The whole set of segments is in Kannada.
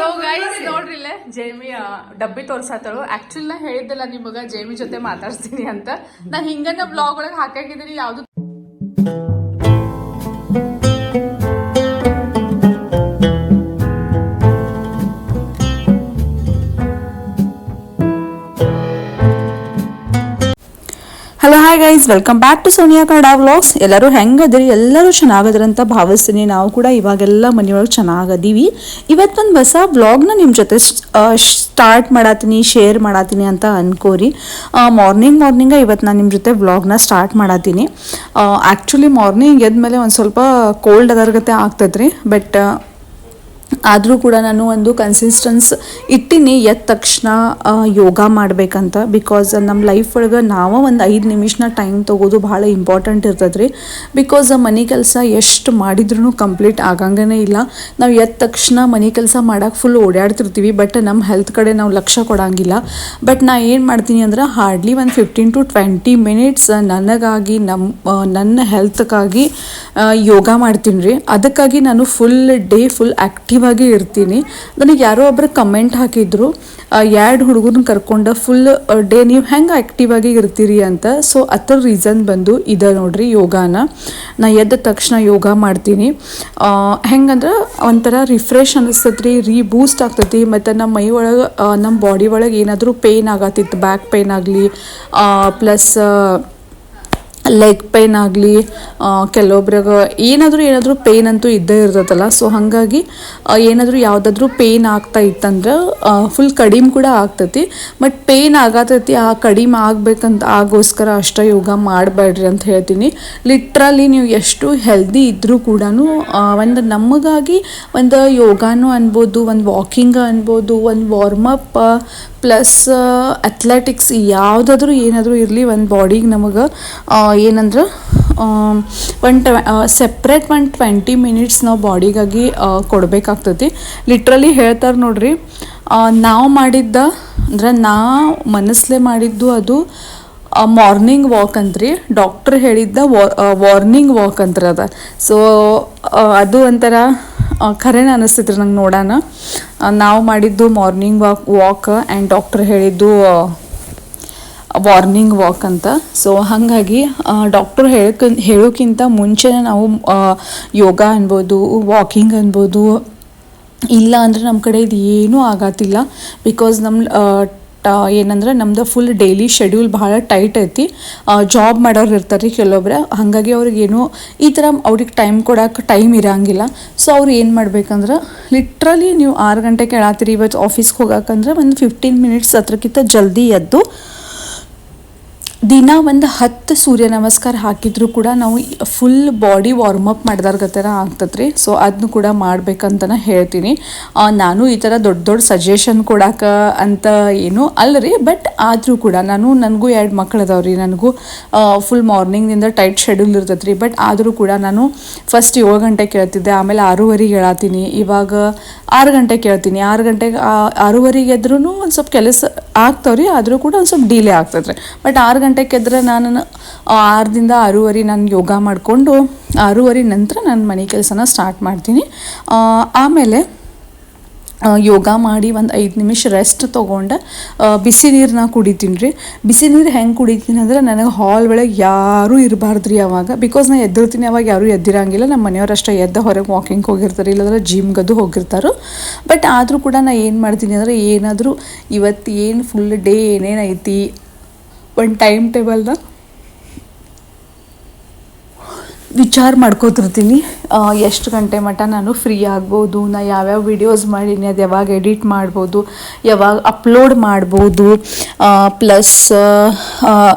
ಸೊ ಗೈಸ್ ನೋಡ್ರಿ ಇಲ್ಲೇ? ಜೇಮಿ ಡಬ್ಬಿ ತೋರ್ಸಾತಳು. ಆಕ್ಚುಲಿ ನಾ ಹೇಳಿದ್ದಲ್ಲ ನಿಮಗ ಜೇಮಿ ಜೊತೆ ಮಾತಾಡ್ತೀನಿ ಅಂತ. ನಾ ಹಿಂಗನ್ನ ಬ್ಲಾಗ್ ಒಳಗೆ ಹಾಕಾಕಿದ್ದೀನಿ ಯಾವ್ದು guys welcome back to Sonia Kannada vlogs ಎಲ್ಲರೂ ಹೆಂಗದ್ರಿ? ಎಲ್ಲರೂ ಚೆನ್ನಾಗದ್ರಿ ಅಂತ ಭಾವಿಸ್ತೀನಿ. ನಾವು ಕೂಡ ಇವಾಗೆಲ್ಲ ಮನೆಯೊಳಗೆ ಚೆನ್ನಾಗದೀವಿ. ಇವತ್ತೊಂದು ಹೊಸ ವ್ಲಾಗ್ನ ನಿಮ್ಮ ಜೊತೆ ಸ್ಟಾರ್ಟ್ ಮಾಡತ್ತೀನಿ ಶೇರ್ ಮಾಡತ್ತೀನಿ ಅಂತ ಅನ್ಕೋರಿ. ಮಾರ್ನಿಂಗ್ ಮಾರ್ನಿಂಗ ಇವತ್ತು ನಾನು ನಿಮ್ಮ ಜೊತೆ ವ್ಲಾಗ್ನ ಸ್ಟಾರ್ಟ್ ಮಾಡತ್ತೀನಿ ಆ್ಯಕ್ಚುಲಿ ಮಾರ್ನಿಂಗ್ ಎದ್ಮೇಲೆ ಒಂದು ಸ್ವಲ್ಪ ಕೋಲ್ಡ್ ಅದರ್ಗತೆ ಆಗ್ತದ್ರಿ ಬಟ್ ಆದರೂ ಕೂಡ ನಾನು ಒಂದು ಕನ್ಸಿಸ್ಟೆನ್ಸ್ ಇಟ್ಟಿನಿ ಎದ್ದ ತಕ್ಷಣ ಯೋಗ ಮಾಡಬೇಕಂತ. ಬಿಕಾಸ್ ನಮ್ಮ ಲೈಫ್ ಒಳಗೆ ನಾವು ಒಂದು ಐದು ನಿಮಿಷನ ಟೈಮ್ ತೊಗೋದು ಭಾಳ ಇಂಪಾರ್ಟೆಂಟ್ ಇರ್ತದೆ ರೀ ಬಿಕಾಸ್ ಮನೆ ಕೆಲಸ ಎಷ್ಟು ಮಾಡಿದ್ರೂ ಕಂಪ್ಲೀಟ್ ಆಗಂಗೇ ಇಲ್ಲ. ನಾವು ಎದ್ದ ತಕ್ಷಣ ಮನೆ ಕೆಲಸ ಮಾಡೋಕೆ ಫುಲ್ ಓಡಾಡ್ತಿರ್ತೀವಿ ಬಟ್ ನಮ್ಮ ಹೆಲ್ತ್ ಕಡೆ ನಾವು ಲಕ್ಷ್ಯ ಕೊಡೋಂಗಿಲ್ಲ. ಬಟ್ ನಾ ಏನು ಮಾಡ್ತೀನಿ ಅಂದ್ರೆ ಹಾರ್ಡ್ಲಿ ಒಂದು ಫಿಫ್ಟೀನ್ ಟು ಟ್ವೆಂಟಿ ಮಿನಿಟ್ಸ್ ನನಗಾಗಿ ನಮ್ಮ ನನ್ನ ಹೆಲ್ತ್ಗಾಗಿ ಯೋಗ ಮಾಡ್ತೀನಿ ರೀ. ಅದಕ್ಕಾಗಿ ನಾನು ಫುಲ್ ಡೇ ಫುಲ್ ಆ್ಯಕ್ಟಿವ್ ಆಗಿ ಇರ್ತೀನಿ. ನನಗೆ ಯಾರೋ ಒಬ್ಬರು ಕಮೆಂಟ್ ಹಾಕಿದ್ರು ಎರಡು ಹುಡುಗರನ್ನ ಕರ್ಕೊಂಡು ಫುಲ್ ಡೇ ನೀವು ಹೆಂಗೆ ಆ್ಯಕ್ಟಿವ್ ಆಗಿ ಇರ್ತೀರಿ ಅಂತ. ಸೊ ಅದ್ರ ರೀಸನ್ ಬಂದು ಇದೆ ನೋಡ್ರಿ ಯೋಗಾನ. ನಾ ಎದ್ದ ತಕ್ಷಣ ಯೋಗ ಮಾಡ್ತೀನಿ. ಹೆಂಗಂದ್ರೆ ಒಂಥರ ರಿಫ್ರೆಶ್ ಅನಿಸ್ತೈತೆ ರೀ ಬೂಸ್ಟ್ ಆಗ್ತೈತಿ. ಮತ್ತು ನಮ್ಮ ಮೈ ಒಳಗೆ ನಮ್ಮ ಬಾಡಿ ಒಳಗೆ ಏನಾದರೂ ಪೇಯ್ನ್ ಆಗತ್ತಿತ್ತು ಬ್ಯಾಕ್ ಪೇಯ್ನ್ ಆಗಲಿ ಪ್ಲಸ್ ಲೆಗ್ ಪೇನ್ ಆಗಲಿ ಕೆಲವೊಬ್ರಿಗೆ ಏನಾದರೂ ಏನಾದರೂ ಪೇನ್ ಅಂತೂ ಇದ್ದೇ ಇರ್ತದಲ್ಲ. ಸೊ ಹಾಗಾಗಿ ಏನಾದರೂ ಯಾವುದಾದ್ರೂ ಪೇನ್ ಆಗ್ತಾ ಇತ್ತಂದ್ರೆ ಫುಲ್ ಕಡಿಮೆ ಕೂಡ ಆಗ್ತೈತಿ. ಬಟ್ ಪೇನ್ ಆಗತೈತಿ, ಆ ಕಡಿಮೆ ಆಗಬೇಕಂತ ಆಗೋಸ್ಕರ ಅಷ್ಟ ಯೋಗ ಮಾಡಬೇಡ್ರಿ ಅಂತ ಹೇಳ್ತೀನಿ. ಲಿಟ್ರಲಿ ನೀವು ಎಷ್ಟು ಹೆಲ್ದಿ ಇದ್ದರೂ ಕೂಡ ಒಂದು ನಮಗಾಗಿ ಒಂದು ಯೋಗಾನು ಅನ್ಬೋದು, ಒಂದು ವಾಕಿಂಗ್ ಅನ್ಬೋದು, ಒಂದು ವಾರ್ಮಪ್ ಪ್ಲಸ್ ಅಥ್ಲೆಟಿಕ್ಸ್ ಯಾವುದಾದ್ರೂ ಏನಾದರೂ ಇರಲಿ ಒಂದು ಬಾಡಿಗೆ ನಮಗೆ ಏನಂದ್ರೆ one ಟ್ವ separate one twenty minutes ನಾವು ಬಾಡಿಗಾಗಿ ಕೊಡಬೇಕಾಗ್ತತಿ. ಲಿಟ್ರಲಿ ಹೇಳ್ತಾರೆ ನೋಡ್ರಿ ನಾವು ಮಾಡಿದ್ದ, ಅಂದ್ರೆ ನಾ ಮನಸ್ಸಲ್ಲೇ ಮಾಡಿದ್ದು ಅದು ಮಾರ್ನಿಂಗ್ ವಾಕ್ ಅಂತ್ರಿ. ಡಾಕ್ಟ್ರ್ ಹೇಳಿದ್ದ ವಾರ್ನಿಂಗ್ ವಾಕ್ ಅಂತ್ರ ಅದ. ಸೊ ಅದು ಒಂಥರ ಖರೇನ ಅನಿಸ್ತೈತ್ರಿ ನಂಗೆ ನೋಡೋಣ ನಾವು ಮಾಡಿದ್ದು morning walk walk and doctor ಹೇಳಿದ್ದು ವಾರ್ನಿಂಗ್ ವಾಕ್ ಅಂತ. ಸೊ ಹಾಗಾಗಿ ಡಾಕ್ಟರ್ ಹೇಳಕ್, ಹೇಳೋಕ್ಕಿಂತ ಮುಂಚೆನೇ ನಾವು ಯೋಗ ಅನ್ಬೋದು ವಾಕಿಂಗ್ ಅನ್ಬೋದು, ಇಲ್ಲ ಅಂದರೆ ನಮ್ಮ ಕಡೆ ಇದು ಏನೂ ಆಗತ್ತಿಲ್ಲ ಬಿಕಾಸ್ ನಮ್ಮ ಏನಂದ್ರೆ ನಮ್ದು ಫುಲ್ ಡೈಲಿ ಶೆಡ್ಯೂಲ್ ಭಾಳ ಟೈಟ್ ಐತಿ. ಜಾಬ್ ಮಾಡೋರು ಇರ್ತಾರೆ ರೀ ಕೆಲವೊಬ್ರು. ಹಾಗಾಗಿ ಅವ್ರಿಗೇನು ಈ ಥರ ಅವ್ರಿಗೆ ಟೈಮ್ ಕೊಡೋಕೆ ಟೈಮ್ ಇರಂಗಿಲ್ಲ. ಸೊ ಅವ್ರು ಏನು ಮಾಡ್ಬೇಕಂದ್ರೆ ಲಿಟ್ರಲಿ ನೀವು ಆರು ಗಂಟೆಗೆ ಕೇಳತ್ತೀರಿ ಇವತ್ತು ಆಫೀಸ್ಗೆ ಹೋಗಕ್ಕಂದ್ರೆ ಒಂದು ಫಿಫ್ಟೀನ್ ಮಿನಿಟ್ಸ್ ಹತ್ರಕ್ಕಿಂತ ಜಲ್ದಿ ಎದ್ದು ದಿನ ಒಂದು ಹತ್ತು ಸೂರ್ಯ ನಮಸ್ಕಾರ ಹಾಕಿದ್ರು ಕೂಡ ನಾವು ಫುಲ್ ಬಾಡಿ ವಾರ್ಮಪ್ ಅಪ್ ಆಗ್ತದೆ ರೀ ಸೊ ಅದನ್ನು ಕೂಡ ಮಾಡ್ಬೇಕಂತನ ಹೇಳ್ತೀನಿ. ನಾನು ಈ ಥರ ದೊಡ್ಡ ದೊಡ್ಡ ಸಜೆಷನ್ ಕೊಡಕ್ಕೆ ಅಂತ ಏನು ಅಲ್ಲರಿ ಬಟ್ ಆದರೂ ಕೂಡ ನಾನು ನನಗೂ ಎರಡು ಮಕ್ಳು ಅದಾವ ನನಗೂ ಫುಲ್ ಮಾರ್ನಿಂಗ್ನಿಂದ ಟೈಟ್ ಶೆಡ್ಯೂಲ್ ಇರ್ತೈತೆ ಬಟ್ ಆದರೂ ಕೂಡ ನಾನು ಫಸ್ಟ್ ಏಳು ಗಂಟೆಗೆ ಕೇಳ್ತಿದ್ದೆ, ಆಮೇಲೆ ಆರೂವರೆಗೆ ಹೇಳತ್ತೀನಿ ಇವಾಗ ಆರು ಗಂಟೆಗೆ ಕೇಳ್ತೀನಿ. ಆರು ಗಂಟೆಗೆ ಆರೂವರೆಗೆ ಎದ್ರೂ ಒಂದು ಸ್ವಲ್ಪ ಕೆಲಸ ಆಗ್ತಾವ್ರಿ, ಆದರೂ ಕೂಡ ಒಂದು ಸ್ವಲ್ಪ ಡಿಲೇ ಆಗ್ತದೆ ಬಟ್ ಆರು ಗಂಟೆಗೆ ಎದ್ರೆ ನಾನು ಆರರಿಂದ ಆರೂವರೆ ನಾನು ಯೋಗ ಮಾಡಿಕೊಂಡು ಆರೂವರೆ ನಂತರ ನಾನು ಮನೆ ಕೆಲಸನ ಸ್ಟಾರ್ಟ್ ಮಾಡ್ತೀನಿ. ಆಮೇಲೆ ಯೋಗ ಮಾಡಿ ಒಂದು ಐದು ನಿಮಿಷ ರೆಸ್ಟ್ ತೊಗೊಂಡು. ಬಿಸಿ ನೀರನ್ನ ಕುಡಿತೀನಿ ರೀ. ಬಿಸಿ ನೀರು ಹೆಂಗೆ ಕುಡಿತೀನಿ ಅಂದ್ರೆ ನನಗೆ ಹಾಲ್ ಒಳಗೆ ಯಾರೂ ಇರಬಾರ್ದು ರೀ ಅವಾಗ. ಬಿಕಾಸ್ ನಾನು ಎದ್ದಿರ್ತೀನಿ, ಅವಾಗ ಯಾರೂ ಎದ್ದಿರಂಗಿಲ್ಲ. ನಮ್ಮ ಮನೆಯವ್ರು ಎದ್ದ ಹೊರಗೆ ವಾಕಿಂಗ್ ಹೋಗಿರ್ತಾರೆ, ಇಲ್ಲಾಂದ್ರೆ ಜಿಮ್ಗದು ಹೋಗಿರ್ತಾರೆ. ಬಟ್ ಆದರೂ ಕೂಡ ನಾನು ಏನು ಮಾಡ್ತೀನಿ ಅಂದರೆ ಏನಾದರೂ ಇವತ್ತು ಏನು ಫುಲ್ ಡೇ ಏನೇನೈತಿ ಒಂದು ಟೈಮ್ ಟೇಬಲ್ನ ವಿಚಾರ ಮಾಡ್ಕೋತಿರ್ತೀನಿ. ಎಷ್ಟು ಗಂಟೆ ಮಟ್ಟ ನಾನು ಫ್ರೀ ಆಗ್ಬೋದು, ನಾ ಯಾವ್ಯಾವ ವಿಡಿಯೋಸ್ ಮಾಡೀನಿ, ಅದು ಯಾವಾಗ ಎಡಿಟ್ ಮಾಡ್ಬೋದು, ಯಾವಾಗ ಅಪ್ಲೋಡ್ ಮಾಡ್ಬೋದು ಪ್ಲಸ್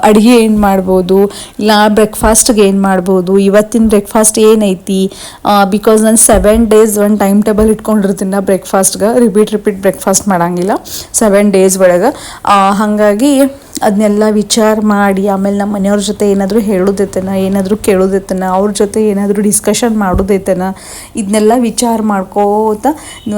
ಅಡುಗೆ ಏನು ಮಾಡ್ಬೋದು, ಇಲ್ಲ ಬ್ರೇಕ್ಫಾಸ್ಟ್ಗೆ ಏನು ಮಾಡ್ಬೋದು, ಇವತ್ತಿನ ಬ್ರೇಕ್ಫಾಸ್ಟ್ ಏನೈತಿ ಬಿಕಾಸ್ ನಾನು ಸೆವೆನ್ ಡೇಸ್ ಒಂದು ಟೈಮ್ ಟೇಬಲ್ ಇಟ್ಕೊಂಡಿರ್ತೀನಿ, ನಾ ಬ್ರೇಕ್ಫಾಸ್ಟ್ಗೆ ರಿಪೀಟ್ ರಿಪೀಟ್ ಬ್ರೇಕ್ಫಾಸ್ಟ್ ಮಾಡೋಂಗಿಲ್ಲ. ಸೆವೆನ್ ಡೇಸ್ ಒಳಗೆ. ಹಾಗಾಗಿ ಅದನ್ನೆಲ್ಲ ವಿಚಾರ ಮಾಡಿ, ಆಮೇಲೆ ನಮ್ಮ ಮನೆಯವ್ರ ಜೊತೆ ಏನಾದರೂ ಹೇಳೋದೈತನ, ಏನಾದರೂ ಕೇಳೋದೈತನ, ಅವ್ರ ಜೊತೆ ಏನಾದರೂ ಡಿಸ್ಕಷನ್ ಮಾಡೋದೈತನ ಇದನ್ನೆಲ್ಲ ವಿಚಾರ ಮಾಡ್ಕೋತ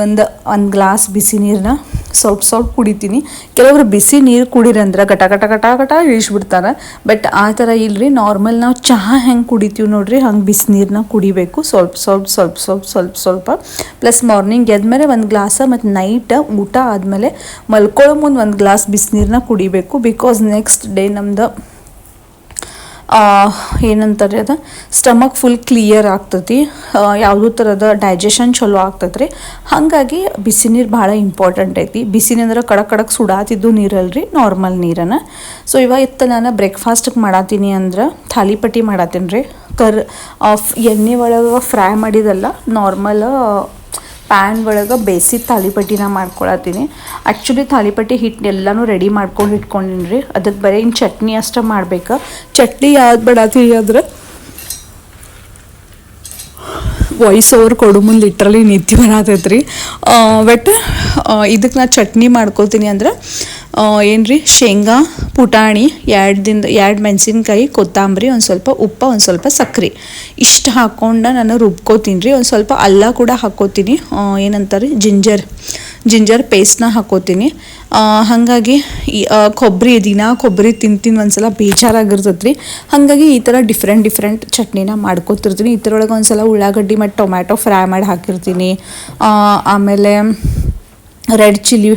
ಒಂದು ಒಂದು ಗ್ಲಾಸ್ ಬಿಸಿ ನೀರನ್ನ ಸ್ವಲ್ಪ ಸ್ವಲ್ಪ ಕುಡಿತೀನಿ. ಕೆಲವರು ಬಿಸಿ ನೀರು ಕುಡಿರಂದ್ರೆ ಘಟ ಘಟ ಘಟ ಘಟ ಇಳಿಸ್ಬಿಡ್ತಾರೆ. ಬಟ್ ಆ ಥರ ಇಲ್ಲರಿ ನಾರ್ಮಲ್ ನಾವು ಚಹಾ ಹೆಂಗೆ ಕುಡಿತೀವಿ ನೋಡ್ರಿ, ಹಂಗೆ ಬಿಸಿ ನೀರನ್ನ ಕುಡಿಬೇಕು. ಸ್ವಲ್ಪ ಸ್ವಲ್ಪ ಸ್ವಲ್ಪ ಸ್ವಲ್ಪ ಸ್ವಲ್ಪ ಸ್ವಲ್ಪ. ಪ್ಲಸ್ ಮಾರ್ನಿಂಗ್ ಎದ್ಮೇಲೆ ಒಂದು ಗ್ಲಾಸ ಮತ್ತು ನೈಟ್ ಊಟ ಆದಮೇಲೆ ಮಲ್ಕೊಳ್ಳೋ ಮುಂದೆ ಒಂದು ಗ್ಲಾಸ್ ಬಿಸಿ ನೀರನ್ನ ಕುಡಿಬೇಕು. ಬಿಕಾಸ್ ನೆಕ್ಸ್ಟ್ ಡೇ ನಮ್ದು. ಏನಂತಾರೆ ಅದು? ಸ್ಟಮಕ್ ಫುಲ್ ಕ್ಲಿಯರ್ ಆಗ್ತತಿ. ಯಾವುದೋ ಥರದ ಡೈಜೆಷನ್ ಚಲೋ ಆಗ್ತೈತೆ ರೀ ಹಾಗಾಗಿ ಬಿಸಿ ನೀರು ಭಾಳ ಇಂಪಾರ್ಟೆಂಟ್ ಐತಿ. ಬಿಸಿ ಅಂದ್ರೆ ಕಡಕ್ ಕಡಕ್ ಸುಡಾತಿದ್ದು ನೀರಲ್ರಿ ನಾರ್ಮಲ್ ನೀರನ್ನು ಸೊ ಇತ್ತು ನಾನು ಬ್ರೇಕ್ಫಾಸ್ಟಿಗೆ ಮಾಡತ್ತೀನಿ ಅಂದ್ರೆ ಥಾಲಿಪಟ್ಟಿ ಮಾಡತ್ತೀನಿ ರೀ ಕರ್ ಎಣ್ಣೆ ಒಳಗೆ ಫ್ರೈ ಮಾಡಿದಲ್ಲ ನಾರ್ಮಲ್ ಪ್ಯಾನ್ ಒಳಗೆ ಬೇಯಿಸಿ ತಾಲಿಪಟ್ಟಿನ ಮಾಡ್ಕೊಳತ್ತೀನಿ. ಆ್ಯಕ್ಚುಲಿ ತಾಲಿಪಟ್ಟಿ ಹಿಟ್ಟು ಎಲ್ಲನೂ ರೆಡಿ ಮಾಡ್ಕೊಂಡು ಇಟ್ಕೊಂಡಿನಿ ರೀ ಅದಕ್ಕೆ ಬರೀ ಇನ್ನು ಚಟ್ನಿ ಅಷ್ಟೇ ಮಾಡ್ಬೇಕು. ಚಟ್ನಿ ಯಾವ್ದು ಬೇಡತ್ತೀವಿ ಅಂದ್ರೆ ವಾಯ್ಸ್ ಓವರ್ ಕೊಡು ಮುಂದೆ ಲಿಟ್ರಲಿ ನಿದ್ದೆ ಬರತೈತ್ರಿ. ಬಟ್ ಇದಕ್ಕೆ ನಾ ಚಟ್ನಿ ಮಾಡ್ಕೊತೀನಿ ಅಂದ್ರೆ ಏನು ರೀ ಶೇಂಗಾ, ಪುಟಾಣಿ, ಎರಡು ದಿನ ಎರಡು ಮೆಣಸಿನ್ಕಾಯಿ, ಕೊತ್ತಂಬರಿ, ಒಂದು ಸ್ವಲ್ಪ ಉಪ್ಪ, ಒಂದು ಸ್ವಲ್ಪ ಸಕ್ಕರೆ ಇಷ್ಟು ಹಾಕ್ಕೊಂಡು ನಾನು ರುಬ್ಕೋತೀನಿ ರೀ ಒಂದು ಸ್ವಲ್ಪ ಅಲ್ಲ ಕೂಡ ಹಾಕ್ಕೋತೀನಿ ಏನಂತಾರೆ? ಜಿಂಜರ್. ಜಿಂಜರ್ ಪೇಸ್ಟ್ನ ಹಾಕ್ಕೋತೀನಿ ಹಾಗಾಗಿ ಕೊಬ್ಬರಿ ದಿನ ಕೊಬ್ಬರಿ ತಿಂತೀನಿ ಒಂದ್ಸಲ ಬೇಜಾರಾಗಿರ್ತೈತೆ ರೀ ಹಾಗಾಗಿ ಈ ಥರ ಡಿಫ್ರೆಂಟ್ ಡಿಫ್ರೆಂಟ್ ಚಟ್ನಿನ ಮಾಡ್ಕೊತಿರ್ತೀನಿ. ಇದ್ರೊಳಗೆ ಒಂದ್ಸಲ ಉಳ್ಳಾಗಡ್ಡಿ ಮತ್ತು ಟೊಮ್ಯಾಟೊ ಫ್ರೈ ಮಾಡಿ ಹಾಕಿರ್ತೀನಿ. ಆಮೇಲೆ ರೆಡ್ ಚಿಲ್ಲಿ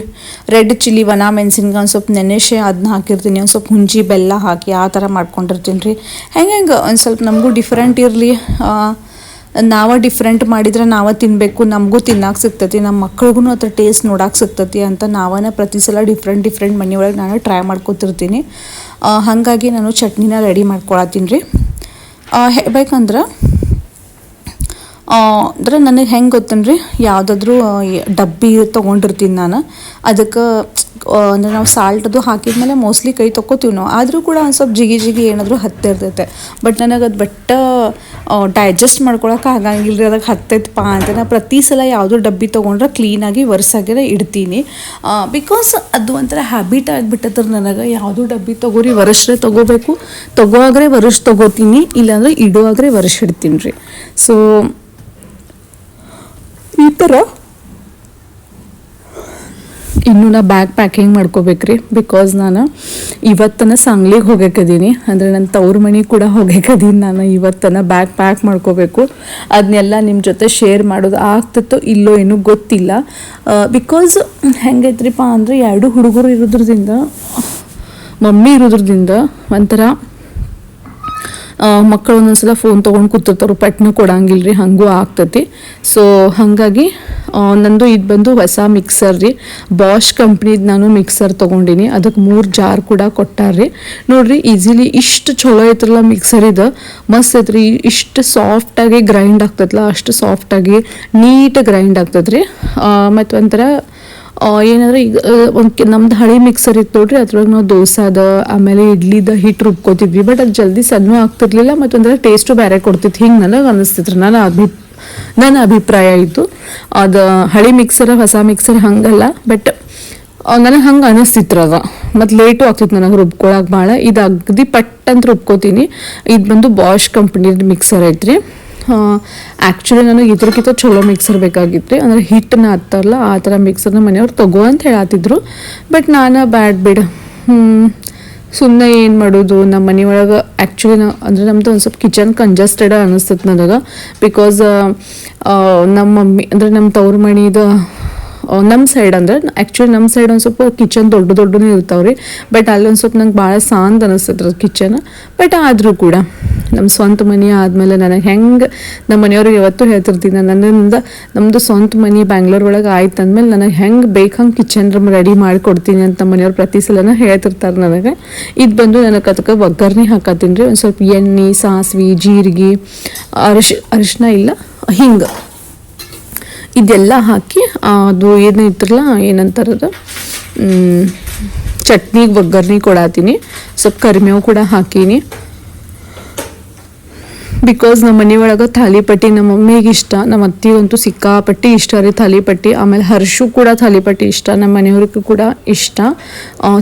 ರೆಡ್ ಚಿಲ್ಲಿ ಒಣ ಮೆಣಸಿನ್ಕಾಯಿ ಒಂದು ಸ್ವಲ್ಪ ನೆನೆಸಿ ಅದನ್ನ ಹಾಕಿರ್ತೀನಿ. ಒಂದು ಸ್ವಲ್ಪ ಹುಂಜಿ, ಬೆಲ್ಲ ಹಾಕಿ ಆ ಥರ ಮಾಡ್ಕೊಂಡಿರ್ತೀನಿ ರೀ. ಹೆಂಗೆ ಹೆಂಗೆ? ಒಂದು ಸ್ವಲ್ಪ ನಮಗೂ ಡಿಫ್ರೆಂಟ್ ಇರಲಿ. ನಾವ ಡಿಫ್ರೆಂಟ್ ಮಾಡಿದ್ರೆ ನಾವ ತಿನ್ನಬೇಕು ನಮಗೂ ತಿನ್ನಕ್ಕೆ ಸಿಗ್ತೈತಿ ನಮ್ಮ ಮಕ್ಳಿಗೂ ಅದ್ರ ಟೇಸ್ಟ್ ನೋಡಕ್ಕೆ ಸಿಗ್ತೈತಿ ಅಂತ ನಾವೇ ಪ್ರತಿ ಸಲ ಡಿಫ್ರೆಂಟ್ ಡಿಫ್ರೆಂಟ್ ಮನೆಯೊಳಗೆ ನಾನು ಟ್ರೈ ಮಾಡ್ಕೊತಿರ್ತೀನಿ. ಹಾಗಾಗಿ ನಾನು ಚಟ್ನಿನ ರೆಡಿ ಮಾಡ್ಕೊಳತ್ತೀನಿ ರೀ. ಹೇಳ್ಬೇಕಂದ್ರೆ ಅಂದ್ರೆ ನನಗೆ ಹೆಂಗೆ ಗೊತ್ತನ್ರಿ? ಯಾವುದಾದ್ರೂ ಡಬ್ಬಿ ತೊಗೊಂಡಿರ್ತೀನಿ ನಾನು. ಅದಕ್ಕೆ ಅಂದರೆ ನಾವು ಸಾಲ್ಟದು ಹಾಕಿದ್ಮೇಲೆ ಮೋಸ್ಟ್ಲಿ ಕೈ ತೊಗೋತೀವಿ ನಾವು. ಆದರೂ ಕೂಡ ಒಂದು ಸ್ವಲ್ಪ ಜಿಗಿ ಜಿಗಿ ಏನಾದರೂ ಹತ್ತಿರ್ತೈತೆ. ಬಟ್ ನನಗೆ ಅದು ಬಟ್ಟ ಡೈಜೆಸ್ಟ್ ಮಾಡ್ಕೊಳಕ್ಕೆ ಆಗಂಗಿಲ್ಲ ರೀ ಅದಕ್ಕೆ ಹತ್ತೈತಪ್ಪ ಅಂತ ನಾನು ಪ್ರತಿ ಸಲ ಯಾವುದೋ ಡಬ್ಬಿ ತೊಗೊಂಡ್ರೆ ಕ್ಲೀನಾಗಿ ವರ್ಸಾಗಿರ ಇಡ್ತೀನಿ. ಬಿಕಾಸ್ ಅದು ಒಂಥರ ಹ್ಯಾಬಿಟ್ ಆಗಿಬಿಟ್ಟದ್ರ ನನಗೆ. ಯಾವುದೋ ಡಬ್ಬಿ ತೊಗೋರಿ ವರ್ಷ್ರೆ ತೊಗೋಬೇಕು. ಆಗ್ರೆ ವರ್ಷ ತೊಗೋತೀನಿ, ಇಲ್ಲಾಂದ್ರೆ ಇಡುವಾಗ್ರೆ ವರ್ಷ ಇಡ್ತೀನಿ ರೀ ಸೊ ಈ ಥರ ಇನ್ನು ನಾ ಬ್ಯಾಗ್ ಪ್ಯಾಕಿಂಗ್ ಮಾಡ್ಕೋಬೇಕ್ರಿ ಬಿಕಾಸ್ ನಾನು ಇವತ್ತನ ಸಾಂಗ್ಲಿಗೆ ಹೋಗಕ್ಕದೀನಿ ಅಂದರೆ ನನ್ನ ತವ್ರ ಮನೆ ಕೂಡ ಹೋಗಕ್ಕದೀನಿ ನಾನು ಇವತ್ತನ ಬ್ಯಾಗ್ ಪ್ಯಾಕ್ ಮಾಡ್ಕೋಬೇಕು. ಅದನ್ನೆಲ್ಲ ನಿಮ್ಮ ಜೊತೆ ಶೇರ್ ಮಾಡೋದು ಆಗ್ತಿತ್ತೋ ಇಲ್ಲೋ ಏನು ಗೊತ್ತಿಲ್ಲ. ಬಿಕಾಸ್ ಹೆಂಗೈತ್ರಿಪ್ಪ ಅಂದರೆ ಎರಡು ಹುಡುಗರು ಇರೋದ್ರಿಂದ ಮಮ್ಮಿ ಇರೋದ್ರಿಂದ ಒಂಥರ ಮಕ್ಕಳು ಒಂದೊಂದ್ಸಲ ಫೋನ್ ತೊಗೊಂಡು ಕೂತಿರ್ತಾರೆ, ಪಟ್ನ ಕೊಡಂಗಿಲ್ಲ ರೀ ಹಂಗೂ ಆಗ್ತತಿ. ಸೊ ಹಾಗಾಗಿ ನಂದು ಇದು ಬಂದು ಹೊಸ ಮಿಕ್ಸರ್ ರೀ. ಬಾಶ್ ಕಂಪ್ನಿದು ನಾನು ಮಿಕ್ಸರ್ ತೊಗೊಂಡಿನಿ. ಅದಕ್ಕೆ ಮೂರು ಜಾರ್ ಕೂಡ ಕೊಟ್ಟಾರ್ರಿ. ನೋಡ್ರಿ ಈಸಿಲಿ ಇಷ್ಟು ಚಲೋ ಐತ್ರಲ್ಲ ಮಿಕ್ಸರ್ ಇದು. ಮಸ್ತ್ ಐತ್ರಿ. ಇಷ್ಟು ಸಾಫ್ಟಾಗಿ ಗ್ರೈಂಡ್ ಆಗ್ತೈತಲ್ಲ ಅಷ್ಟು ಸಾಫ್ಟಾಗಿ ನೀಟ್ ಗ್ರೈಂಡ್ ಆಗ್ತದ್ರಿ ಮತ್ತು ಒಂಥರ ಏನಂದ್ರೆ ಈಗ ಒಂದು ನಮ್ದು ಹಳೆ ಮಿಕ್ಸರ್ ಇತ್ತು ನೋಡ್ರಿ, ಅದ್ರೊಳಗೆ ನಾವು ದೋಸಾದ ಆಮೇಲೆ ಇಡ್ಲಿದ ಹಿಟ್ಟು ರುಬ್ಕೋತಿದ್ವಿ. ಬಟ್ ಅದು ಜಲ್ದಿ ಸಣ್ಣ ಆಗ್ತಿರ್ಲಿಲ್ಲ ಮತ್ತು ಅಂದ್ರೆ ಟೇಸ್ಟು ಬೇರೆ ಕೊಡ್ತಿತ್ತು. ಹಿಂಗೆ ನನಗೆ ಅನಿಸ್ತಿತ್ತು ನನ್ನ ಅಭಿ ನನ್ನ ಅಭಿಪ್ರಾಯ ಇತ್ತು ಅದು, ಹಳೆ ಮಿಕ್ಸರ್ ಹೊಸ ಮಿಕ್ಸರ್ ಹಂಗಲ್ಲ ಬಟ್ ನನಗೆ ಹಂಗೆ ಅನಿಸ್ತಿತ್ತು ಅದ. ಮತ್ತು ಲೇಟು ಆಗ್ತಿತ್ತು ನನಗೆ ರುಬ್ಕೊಳಕ್ಕೆ ಭಾಳ ಇದು ಅಗದಿ ಪಟ್ ಅಂತ ರುಬ್ಕೋತೀನಿ. ಇದು ಬಂದು ಬಾಷ್ ಕಂಪ್ನಿದು ಮಿಕ್ಸರ್ ಐತ್ರಿ. ಆ್ಯಕ್ಚುಲಿ ನನಗೆ ಇದ್ರಕ್ಕಿಂತ ಚಲೋ ಮಿಕ್ಸರ್ ಬೇಕಾಗಿತ್ತು. ರೀ ಅಂದರೆ ಹಿಟ್ಟನ್ನ ಹತ್ತಲ್ಲ, ಆ ಥರ ಮಿಕ್ಸರ್ನ ಮನೆಯವ್ರು ತಗೋ ಅಂತ ಹೇಳತ್ತಿದ್ರು ಬಟ್ ನಾನು ಬ್ಯಾಡ್ ಬಿಡ. ಸುಮ್ಮನೆ ಏನು ಮಾಡೋದು? ನಮ್ಮ ಮನೆ ಒಳಗೆ ಆ್ಯಕ್ಚುಲಿ ನಾ, ಅಂದರೆ ನಮ್ಮದು ಒಂದು ಸ್ವಲ್ಪ ಕಿಚನ್ ಕಂಜಸ್ಟೆಡ್ ಅನಿಸ್ತದೆ ನನಗೆ. ಬಿಕಾಸ್ ನಮ್ಮ ಮಮ್ಮಿ, ಅಂದರೆ ನಮ್ಮ ತವ್ರ ಮಣಿದು ನಮ್ಮ ಸೈಡ್ ಅಂದ್ರೆ ಆ್ಯಕ್ಚುಲಿ ನಮ್ಮ ಸೈಡ್ ಒಂದು ಸ್ವಲ್ಪ ಕಿಚನ್ ದೊಡ್ಡ ದೊಡ್ಡನೇ ರೀ ಬಟ್ ಅಲ್ಲಿ ಒಂದು ಸ್ವಲ್ಪ ನಂಗೆ ಭಾಳ ಸಾಂದ್ ಅನಿಸ್ತದೆ ಕಿಚನ್ ಬಟ್ ಆದರೂ ಕೂಡ ನಮ್ಮ ಸ್ವಂತ ಮನೆ ಆದಮೇಲೆ ನನಗೆ ಹೆಂಗೆ ನಮ್ಮ ಮನೆಯವ್ರಿಗೆ ಯಾವತ್ತು ಹೇಳ್ತಿರ್ತೀನಿ. ನನ್ನಿಂದ ನಮ್ಮದು ಸ್ವಂತ ಮನೆ ಬ್ಯಾಂಗ್ಳೂರ್ ಒಳಗೆ ಆಯ್ತು ಅಂದಮೇಲೆ ನನಗೆ ಹೆಂಗೆ ಬೇಕಂಗೆ ಕಿಚನ್ ರೂಮ್ ರೆಡಿ ಮಾಡಿಕೊಡ್ತೀನಿ ಅಂತ ಮನೆಯವ್ರು ಪ್ರತಿ ಸಲನ ಹೇಳ್ತಿರ್ತಾರೆ ನನಗೆ. ಇದು ಬಂದು ನನಗೆ ಅದಕ್ಕೆ ಒಗ್ಗರಣೆ ಹಾಕತ್ತೀನಿ ರೀ. ಒಂದು ಸ್ವಲ್ಪ ಎಣ್ಣೆ, ಸಾಸ್ವೆ, ಜೀರಿಗೆ, ಅರಿಶ್ ಅರಿಶಿನ ಇಲ್ಲ, ಹಿಂಗೆ. ಇದೆಲ್ಲ ಹಾಕಿ ಅದು ಏನು ಇತ್ತಲ್ಲ ಏನಂತಾರದ ಚಟ್ನಿ, ಒಗ್ಗರ್ಣಿ ಕೊಡಾತೀನಿ ಸ್ವಲ್ಪ ಕರಿಮೇವು ಕೂಡ ಹಾಕೀನಿ. ಬಿಕಾಸ್ ನಮ್ಮ ಮನೆ ಒಳಗೆ ಥಾಲಿಪಟ್ಟಿ ನಮ್ಮ ಮಮ್ಮಿಗೆ ಇಷ್ಟ, ನಮ್ಮ ಅತ್ತಿಗಂತೂ ಸಿಕ್ಕಾಪಟ್ಟಿ ಇಷ್ಟ ರೀ ಥಾಲಿಪಟ್ಟಿ ಆಮೇಲೆ ಹರ್ಷು ಕೂಡ ಥಾಲಿಪಟ್ಟಿ ಇಷ್ಟ, ನಮ್ಮ ಮನೆಯವ್ರಿಗೂ ಕೂಡ ಇಷ್ಟ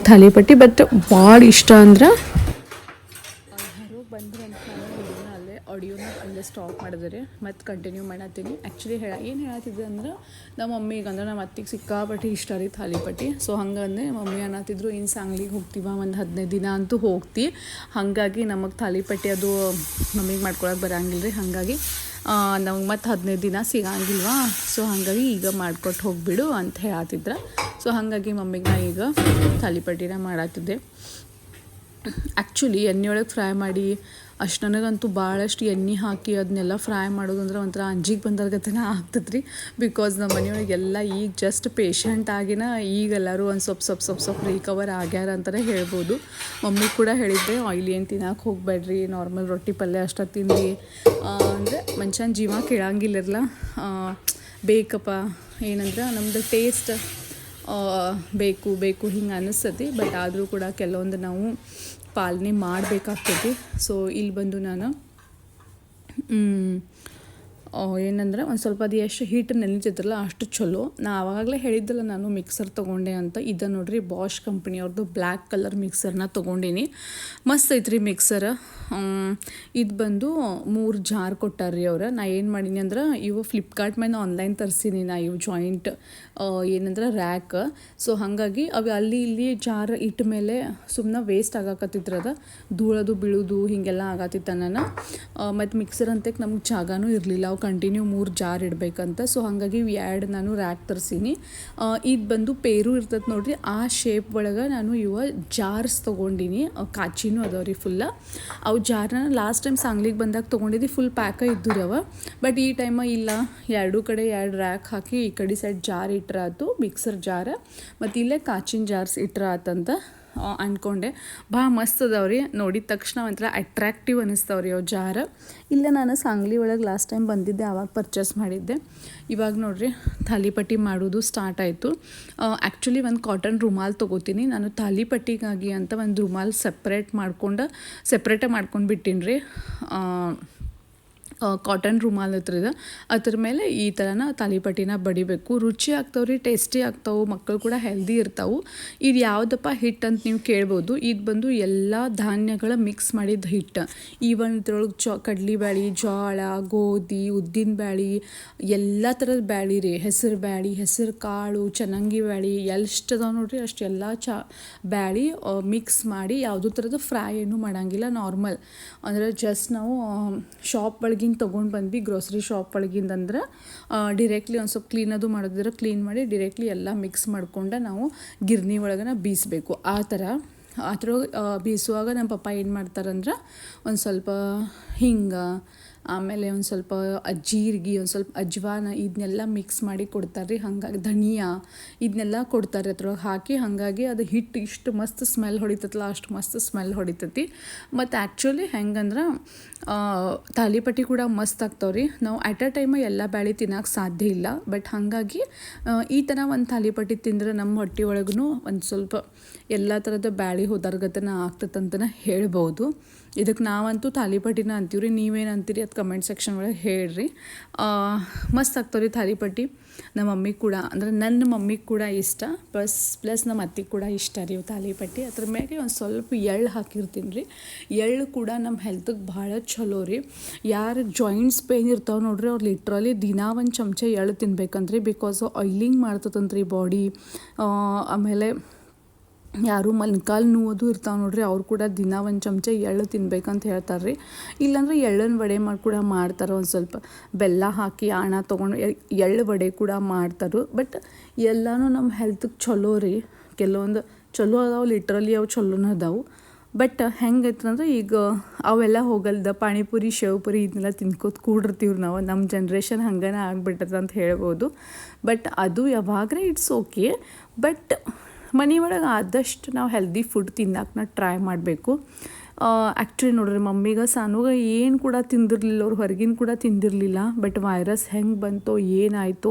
ಥಾಲಿಪಟ್ಟಿ ಬಟ್ ಭಾಳ ಇಷ್ಟ ಅಂದ್ರೆ ಯಾರು ಬಂದ್ರೆ ಅಂತ ನಾನು ಅಲ್ಲೇ ಆಡಿಯೋನ ಅಲ್ಲೇ ಸ್ಟಾಪ್ ಮಾಡಿದರೆ ಮತ್ತೆ ಕಂಟಿನ್ಯೂ ಮಾಡತ್ತೀನಿ. ಆ್ಯಕ್ಚುಲಿ ಹೇಳ, ಏನು ಹೇಳತ್ತಿದ್ದೆ ಅಂದ್ರೆ, ನಮ್ಮ ಮಮ್ಮಿಗೆ ಅಂದ್ರೆ ನಮ್ಮ ಅತ್ತಿಗೆ ಸಿಕ್ಕಾಪಟ್ಟಿ ಇಷ್ಟ ರೀ ಥಾಲಿಪಟ್ಟಿ. ಸೊ ಹಂಗಂದ್ರೆ ಮಮ್ಮಿ ಅನ್ನತ್ತಿದ್ರು ಇನ್ನು ಸಾಂಗ್ಲಿಗೆ ಹೋಗ್ತೀವ ಒಂದು ಹದಿನೈದು ದಿನ ಅಂತೂ ಹೋಗ್ತಿ. ಹಾಗಾಗಿ ನಮಗೆ ಥಾಲಿಪಟ್ಟಿ ಅದು ಮಮ್ಮಿಗೆ ಮಾಡ್ಕೊಳಕ್ಕೆ ಬರಂಗಿಲ್ಲ ರೀ. ಹಾಗಾಗಿ ನಮ್ಗೆ ಮತ್ತು ಹದಿನೈದು ದಿನ ಸಿಗಂಗಿಲ್ವಾ? ಸೊ ಹಾಗಾಗಿ ಈಗ ಮಾಡ್ಕೊಟ್ಟು ಹೋಗಿಬಿಡು ಅಂತ ಹೇಳತ್ತಿದ್ರ ಸೊ ಹಾಗಾಗಿ ಮಮ್ಮಿಗೆ ನಾ ಈಗ ಥಾಲಿಪಟ್ಟಿನ ಮಾಡತ್ತಿದ್ದೆ ಆ್ಯಕ್ಚುಲಿ ಎಣ್ಣೆ ಒಳಗೆ ಫ್ರೈ ಮಾಡಿ ಅಷ್ಟು ನನಗಂತೂ ಭಾಳಷ್ಟು ಎಣ್ಣೆ ಹಾಕಿ ಅದನ್ನೆಲ್ಲ ಫ್ರೈ ಮಾಡೋದಂದ್ರೆ ಒಂಥರ ಅಂಜಿಗೆ ಬಂದರ್ಗತನ ಆಗ್ತದೆ ರೀ ಬಿಕಾಸ್ ನಮ್ಮ ಮನೆಯೊಳಗೆಲ್ಲ ಈಗ ಜಸ್ಟ್ ಪೇಷಂಟ್ ಆಗಿನ ಈಗ ಎಲ್ಲರೂ ಒಂದು ಸ್ವಲ್ಪ ಸ್ವಲ್ಪ ಸ್ವಲ್ಪ ಸ್ವಲ್ಪ ರಿಕವರ್ ಆಗ್ಯಾರ ಅಂತಲೇ ಹೇಳ್ಬೋದು. ಮಮ್ಮಿ ಕೂಡ ಹೇಳಿದ್ದೆ ಆಯಿಲಿ ಏನು ತಿನ್ನಕ್ಕೆ ಹೋಗಬೇಡ್ರಿ ನಾರ್ಮಲ್ ರೊಟ್ಟಿ ಪಲ್ಯ ಅಷ್ಟ ತಿನ್ನಿ ಅಂದರೆ ಮನುಷ್ಯನ ಜೀವ ಕೇಳಂಗಿಲ್ಲರಲ್ಲ ಬೇಕಪ್ಪ, ಏನಂದ್ರೆ ನಮ್ಮದು ಟೇಸ್ಟ್ ಬೇಕು ಬೇಕು, ಹಿಂಗೆ ಅನ್ನಿಸ್ತತಿ ಬಟ್ ಆದರೂ ಕೂಡ ಕೆಲವೊಂದು ನಾವು ಪಾಲನೆ ಮಾಡಬೇಕಾಗ್ತದೆ. ಸೊ ಇಲ್ಲಿ ಬಂದು ನಾನು ಏನಂದ್ರೆ ಒಂದು ಸ್ವಲ್ಪ ಅದು ಎಷ್ಟು ಹೀಟ್ ನೆನೆಸಿದ್ರಲ್ಲ ಅಷ್ಟು ಚಲೋ. ನಾ ಆವಾಗಲೇ ಹೇಳಿದ್ದಲ್ಲ ನಾನು ಮಿಕ್ಸರ್ ತೊಗೊಂಡೆ ಅಂತ. ಇದು ನೋಡ್ರಿ ಬಾಷ್ ಕಂಪ್ನಿಯವ್ರದ್ದು ಬ್ಲ್ಯಾಕ್ ಕಲರ್ ಮಿಕ್ಸರ್ನ ತೊಗೊಂಡೀನಿ. ಮಸ್ತ್ ಐತ್ರಿ ಮಿಕ್ಸರ್ ಇದು ಬಂದು ಮೂರು ಜಾರ್ ಕೊಟ್ಟಾರ್ರಿ ಅವ್ರು. ನಾ ಏನು ಮಾಡೀನಿ ಅಂದ್ರೆ ಇವು ಫ್ಲಿಪ್ಕಾರ್ಟ್ ಮೇಲೆ ಆನ್ಲೈನ್ ತರಿಸೀನಿ ನಾ ಇವು ಜಾಯಿಂಟ್ ಏನಂದ್ರೆ ರ್ಯಾಕ್ ಸೊ ಹಾಗಾಗಿ ಅವು ಅಲ್ಲಿ ಇಲ್ಲಿ ಜಾರ್ ಇಟ್ಟ ಮೇಲೆ ಸುಮ್ಮನೆ ವೇಸ್ಟ್ ಆಗಾಕತ್ತಿದ್ರದ ಧೂಳದು, ಬೀಳೋದು ಹೀಗೆಲ್ಲ ಆಗತ್ತಿತ್ತ ನಾನು ಮತ್ತು ಮಿಕ್ಸರ್ ಅಂತಕ್ಕೆ ನಮ್ಗೆ ಜಾಗನೂ ಇರಲಿಲ್ಲ. ಅವು ಕಂಟಿನ್ಯೂ ಮೂರು ಜಾರ್ ಇಡಬೇಕಂತ. ಸೊ ಹಾಗಾಗಿ ಎರಡು ನಾನು ರ್ಯಾಕ್ ತರಿಸೀನಿ. ಇದು ಬಂದು ಪೇರು ಇರ್ತದೆ ನೋಡ್ರಿ, ಆ ಶೇಪ್ ಒಳಗೆ ನಾನು ಇವ ಜಾರ್ಸ್ ತೊಗೊಂಡಿನಿ. ಕಾಚಿನೂ ಅದಾವ ರೀ ಫುಲ್ಲ ಅವು ಜಾರ್ನ ಲಾಸ್ಟ್ ಟೈಮ್ ಸಾಂಗ್ಲಿಗೆ ಬಂದಾಗ ತೊಗೊಂಡಿದ್ದು ಫುಲ್ ಪ್ಯಾಕ ಇದ್ದು ಅವ. ಬಟ್ ಈ ಟೈಮ ಇಲ್ಲ. ಎರಡೂ ಕಡೆ ಎರಡು ರ್ಯಾಕ್ ಹಾಕಿ ಈ ಕಡೆ ಸೈಡ್ ಜಾರ್ ಇಟ್ರ ಆತು ಮಿಕ್ಸರ್ ಜಾರ. ಮತ್ತು ಇಲ್ಲೇ ಕಾಚಿನ ಜಾರ್ಸ್ ಇಟ್ರ ಆತಂತ ಆ, ಅನ್ಕೊಂಡೆ. ಭಾಳ ಮಸ್ತ್ ಅದಾವ್ರಿ. ನೋಡಿದ ತಕ್ಷಣ ಒಂಥರ ಅಟ್ರ್ಯಾಕ್ಟಿವ್ ಅನ್ನಿಸ್ತಾವ್ರಿ ಅವು ಜಾರ. ಇಲ್ಲ ನಾನು ಸಾಂಗ್ಲಿ ಒಳಗೆ ಲಾಸ್ಟ್ ಟೈಮ್ ಬಂದಿದ್ದೆ ಆವಾಗ ಪರ್ಚೇಸ್ ಮಾಡಿದ್ದೆ. ಇವಾಗ ನೋಡಿರಿ ಥಾಲಿಪಟ್ಟಿ ಮಾಡೋದು ಸ್ಟಾರ್ಟ್ ಆಯಿತು. ಆ್ಯಕ್ಚುಲಿ ಒಂದು ಕಾಟನ್ ರುಮಾಲ್ ತೊಗೋತೀನಿ. ನಾನು ಥಾಲಿಪಟ್ಟಿಗಾಗಿ ಅಂತ ಒಂದು ರುಮಾಲ್ ಸಪ್ರೇಟ್ ಮಾಡ್ಕೊಂಡು ಸಪ್ರೇಟೇ ಮಾಡ್ಕೊಂಡು ಬಿಟ್ಟಿನಿ ರೀ ಕಾಟನ್ ರುಮಾಲ್ ಹತ್ರ ಇದೆ. ಅದ್ರ ಮೇಲೆ ಈ ಥರನ ತಾಲಿಪಟ್ಟಿನ ಬಡಿಬೇಕು. ರುಚಿ ಆಗ್ತಾವೆ ರೀ ಟೇಸ್ಟಿ ಆಗ್ತಾವೆ, ಮಕ್ಕಳು ಕೂಡ ಹೆಲ್ದಿ ಇರ್ತಾವೆ. ಇದು ಯಾವುದಪ್ಪ ಹಿಟ್ಟು ಅಂತ ನೀವು ಕೇಳ್ಬೋದು. ಇದು ಬಂದು ಎಲ್ಲ ಧಾನ್ಯಗಳ ಮಿಕ್ಸ್ ಮಾಡಿದ ಹಿಟ್ಟು ಈವನ್ ಇದ್ರೊಳಗೆ ಜೋ ಕಡ್ಲಿಬ್ಯಾಳಿ ಜೋಳ ಗೋಧಿ, ಉದ್ದಿನ ಬ್ಯಾಳಿ, ಎಲ್ಲ ಥರದ ಬ್ಯಾಳಿ ರೀ. ಹೆಸರು ಬ್ಯಾಳಿ, ಹೆಸರು ಕಾಳು, ಚೆನ್ನಾಗಿ ಬ್ಯಾಳಿ ಎಷ್ಟು ನೋಡ್ರಿ ನೋಡ್ರಿ ಅಷ್ಟೆಲ್ಲ ಚ, ಬ್ಯಾಳಿ ಮಿಕ್ಸ್ ಮಾಡಿ ಯಾವುದೂ ಥರದ ಫ್ರೈ ಏನು ಮಾಡಂಗಿಲ್ಲ ನಾರ್ಮಲ್ ಅಂದರೆ ಜಸ್ಟ್ ನಾವು ಶಾಪ್ ಒಳಗಿಂದ ತೊಗೊಂಡು ಬಂದ್ವಿ ಗ್ರೋಸರಿ ಶಾಪ್ ಒಳಗಿಂದ ಅಂದ್ರೆ ಡಿರೆಕ್ಟ್ಲಿ ಒಂದು ಸ್ವಲ್ಪ ಕ್ಲೀನ್ ಅದು ಮಾಡೋದಿದ್ರೆ ಕ್ಲೀನ್ ಮಾಡಿ ಡಿರೆಕ್ಟ್ಲಿ ಎಲ್ಲ ಮಿಕ್ಸ್ ಮಾಡ್ಕೊಂಡು ನಾವು ಗಿರ್ನಿ ಒಳಗನ ಬೀಸಬೇಕು. ಆ ಥರ ಆ ಥರ ಬೀಸುವಾಗ ನಮ್ಮ ಪಪ್ಪ ಏನು ಮಾಡ್ತಾರಂದ್ರೆ, ಒಂದು ಸ್ವಲ್ಪ ಹಿಂಗೆ ಆಮೇಲೆ ಒಂದು ಸ್ವಲ್ಪ ಜೀರಿಗೆ, ಒಂದು ಸ್ವಲ್ಪ ಅಜ್ವಾನ ಇದನ್ನೆಲ್ಲ ಮಿಕ್ಸ್ ಮಾಡಿ ಕೊಡ್ತಾರೆ ರೀ ಹಾಗಾಗಿ ಧನಿಯಾ ಇದನ್ನೆಲ್ಲ ಕೊಡ್ತಾರೆ ಅದ್ರೊಳಗೆ ಹಾಕಿ, ಹಾಗಾಗಿ ಅದು ಹಿಟ್ಟು ಇಷ್ಟು ಮಸ್ತ್ ಸ್ಮೆಲ್ ಹೊಡಿತೈತಲ್ಲ, ಅಷ್ಟು ಮಸ್ತ್ ಸ್ಮೆಲ್ ಹೊಡಿತೈತಿ. ಮತ್ತು ಆ್ಯಕ್ಚುಲಿ ಹೆಂಗಂದ್ರೆ ತಾಲಿಪಟ್ಟಿ ಕೂಡ ಮಸ್ತ್ ಆಗ್ತಾವ್ರಿ. ನಾವು ಅಟ್ ಅ ಟೈಮ ಎಲ್ಲ ಬ್ಯಾಳಿ ತಿನ್ನೋಕೆ ಸಾಧ್ಯ ಇಲ್ಲ. ಬಟ್ ಹಾಗಾಗಿ ಈ ಥರ ಒಂದು ತಾಲಿಪಟ್ಟಿ ತಿಂದರೆ ನಮ್ಮ ಹೊಟ್ಟೆ ಒಳಗೂ ಒಂದು ಸ್ವಲ್ಪ ಎಲ್ಲ ಥರದ ಬ್ಯಾಳಿ ಹೋದಾರ್ಗತನ ಆಗ್ತದಂತನ ಹೇಳ್ಬೋದು. ಇದಕ್ಕೆ ನಾವಂತೂ ತಾಲಿಪಟ್ಟಿನ ರೀ ನೀವೇನು ಅಂತೀರಿ ಅದು ಕಮೆಂಟ್ ಸೆಕ್ಷನ್ ಒಳಗೆ ಹೇಳ್ರಿ. ಮಸ್ತ್ ಮಸ್ತ್ ರೀ ತಾಲಿಪಟ್ಟಿ ನಮ್ಮ ಮಮ್ಮಿ ಕೂಡ, ಅಂದ್ರೆ ನನ್ನ ಮಮ್ಮಿಗೆ ಕೂಡ ಇಷ್ಟ. ಪ್ಲಸ್ ಪ್ಲಸ್ ನಮ್ಮ ಅತ್ತಿಗೆ ಕೂಡ ಇಷ್ಟ ರೀ ತಾಲಿಪಟ್ಟಿ ಅದ್ರ ಮೇಲೆ ಒಂದು ಸ್ವಲ್ಪ ಎಳ್ಳು ಹಾಕಿರ್ತೀನಿ ರೀ. ಎಳ್ಳು ಕೂಡ ನಮ್ಮ ಹೆಲ್ತಿಗೆ ಭಾಳ ಚಲೋ ರೀ. ಯಾರು ಜಾಯಿಂಟ್ಸ್ ಪೇನ್ ಇರ್ತಾವೆ ನೋಡ್ರಿ, ಅವ್ರು ಲಿಟ್ರಲಿ ದಿನಾ ಒಂದು ಚಮಚ ಎಳ್ಳು ತಿನ್ಬೇಕಂತ್ರಿ. ಬಿಕಾಸ್ ಆಯಿಲಿಂಗ್ ಮಾಡ್ತದಂತ್ರಿ ಬಾಡಿ ಆಮೇಲೆ ಯಾರು ಮೊಣ್ಕಾಲು ನೋವೋದು ಇರ್ತಾವೆ ನೋಡ್ರಿ, ಅವ್ರು ಕೂಡ ದಿನ ಒಂದು ಚಮಚ ಎಳ್ಳು ತಿನ್ಬೇಕಂತ ಹೇಳ್ತಾರೆ ರೀ ಇಲ್ಲಾಂದ್ರೆ ಎಳ್ಳನ ವಡೆ ಮಾಡಿ, ಕೂಡ ಮಾಡ್ತಾರೆ ಒಂದು ಸ್ವಲ್ಪ. ಬೆಲ್ಲ ಹಾಕಿ ಹಣ ತೊಗೊಂಡು ಎಳ್ಳು ವಡೆ ಕೂಡ ಮಾಡ್ತಾರೆ. ಬಟ್ ಎಲ್ಲನೂ ನಮ್ಮ ಹೆಲ್ತ್ಗೆ ಚಲೋ ರೀ. ಕೆಲವೊಂದು ಚಲೋ ಅದಾವೆ, ಲಿಟ್ರಲಿ ಅವು ಚಲೋನೂ ಅದಾವೆ. ಬಟ್ ಹೆಂಗೈತಂದ್ರೆ ಈಗ ಅವೆಲ್ಲ ಹೋಗಲ್ದ, ಪಾನಿಪುರಿ, ಶೇವ್ಪುರಿ ಇದನ್ನೆಲ್ಲ ತಿನ್ಕೋತ ಕೂಡಿರ್ತೀವ್ರಿ ನಾವು. ನಮ್ಮ ಜನ್ರೇಷನ್ ಹಂಗನೇ ಆಗ್ಬಿಟ್ಟದ ಅಂತ ಹೇಳ್ಬೋದು. ಬಟ್ ಅದು ಯಾವಾಗ್ರೆ ಇಟ್ಸ್ ಓಕೆ. ಬಟ್ ಮನೆ ಒಳಗೆ ಆದಷ್ಟು ನಾವು ಹೆಲ್ದಿ ಫುಡ್ ತಿನ್ನಕ್ಕೆ ನಾವು ಟ್ರೈ ಮಾಡಬೇಕು ಆ್ಯಕ್ಚುಲಿ ನೋಡ್ರಿ, ಮಮ್ಮಿಗೆ ಸಾನುಗ ಏನು ಕೂಡ ತಿಂದಿರಲಿಲ್ಲ, ಅವ್ರು ಹೊರಗಿನ ಕೂಡ ತಿಂದಿರಲಿಲ್ಲ ಬಟ್ ವೈರಸ್ ಹೆಂಗೆ ಬಂತೋ, ಏನಾಯಿತು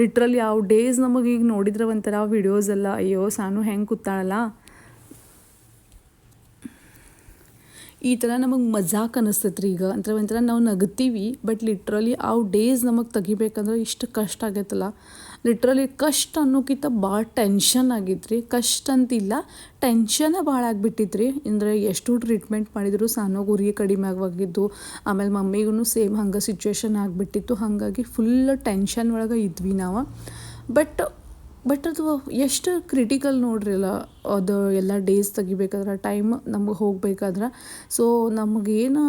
ಲಿಟ್ರಲಿ ಯಾವ ಡೇಸ್ ನಮಗೆ ಈಗ ನೋಡಿದ್ರೆ ಒಂಥರ ವಿಡಿಯೋಸ್ ಎಲ್ಲ, ಅಯ್ಯೋ, ಸಾನು ಹೆಂಗೆ ಕೂತಾಳಲ್ಲ. ಈ ಥರ ನಮಗೆ ಮಜಾಕ್ ಅನ್ನಿಸ್ತೈತೆ ರೀ ಈಗ. ಅಂದ್ರೆ ಒಂಥರ ನಾವು ನಗ್ತೀವಿ ಬಟ್ ಲಿಟ್ರಲಿ ಆ ಡೇಸ್ ನಮಗೆ ತೆಗಿಬೇಕಂದ್ರೆ ಇಷ್ಟು ಕಷ್ಟ ಆಗೈತಲ್ಲ. ಲಿಟ್ರಲಿ ಕಷ್ಟ ಅನ್ನೋಕ್ಕಿಂತ ಭಾಳ ಟೆನ್ಷನ್ ಆಗಿತ್ತು ರೀ ಕಷ್ಟ ಅಂತಿಲ್ಲ ಟೆನ್ಷನೇ ಭಾಳ ಆಗಿಬಿಟ್ಟಿತ್ತು ಅಂದರೆ ಎಷ್ಟು ಟ್ರೀಟ್ಮೆಂಟ್ ಮಾಡಿದ್ರು ಸಾನೋ ಗುರಿ ಕಡಿಮೆ ಆಗಿದ್ದು ಆಮೇಲೆ ಮಮ್ಮಿಗೂ ಸೇಮ್ ಹಂಗೆ ಸಿಚುವೇಶನ್ ಆಗಿಬಿಟ್ಟಿತ್ತು. ಹಾಗಾಗಿ ಫುಲ್ ಟೆನ್ಷನ್ ಒಳಗೆ ಇದ್ವಿ ನಾವು. ಬಟ್ ಬಟ್ ಅದು ಎಷ್ಟು ಕ್ರಿಟಿಕಲ್ ನೋಡ್ರಿ ಅಲ್ಲ, ಅದು ಎಲ್ಲ ಡೇಸ್ ತೆಗಿಬೇಕಾದ್ರೆ ಟೈಮ್ ನಮಗೆ ಹೋಗ್ಬೇಕಾದ್ರೆ. ಸೊ ನಮಗೇನು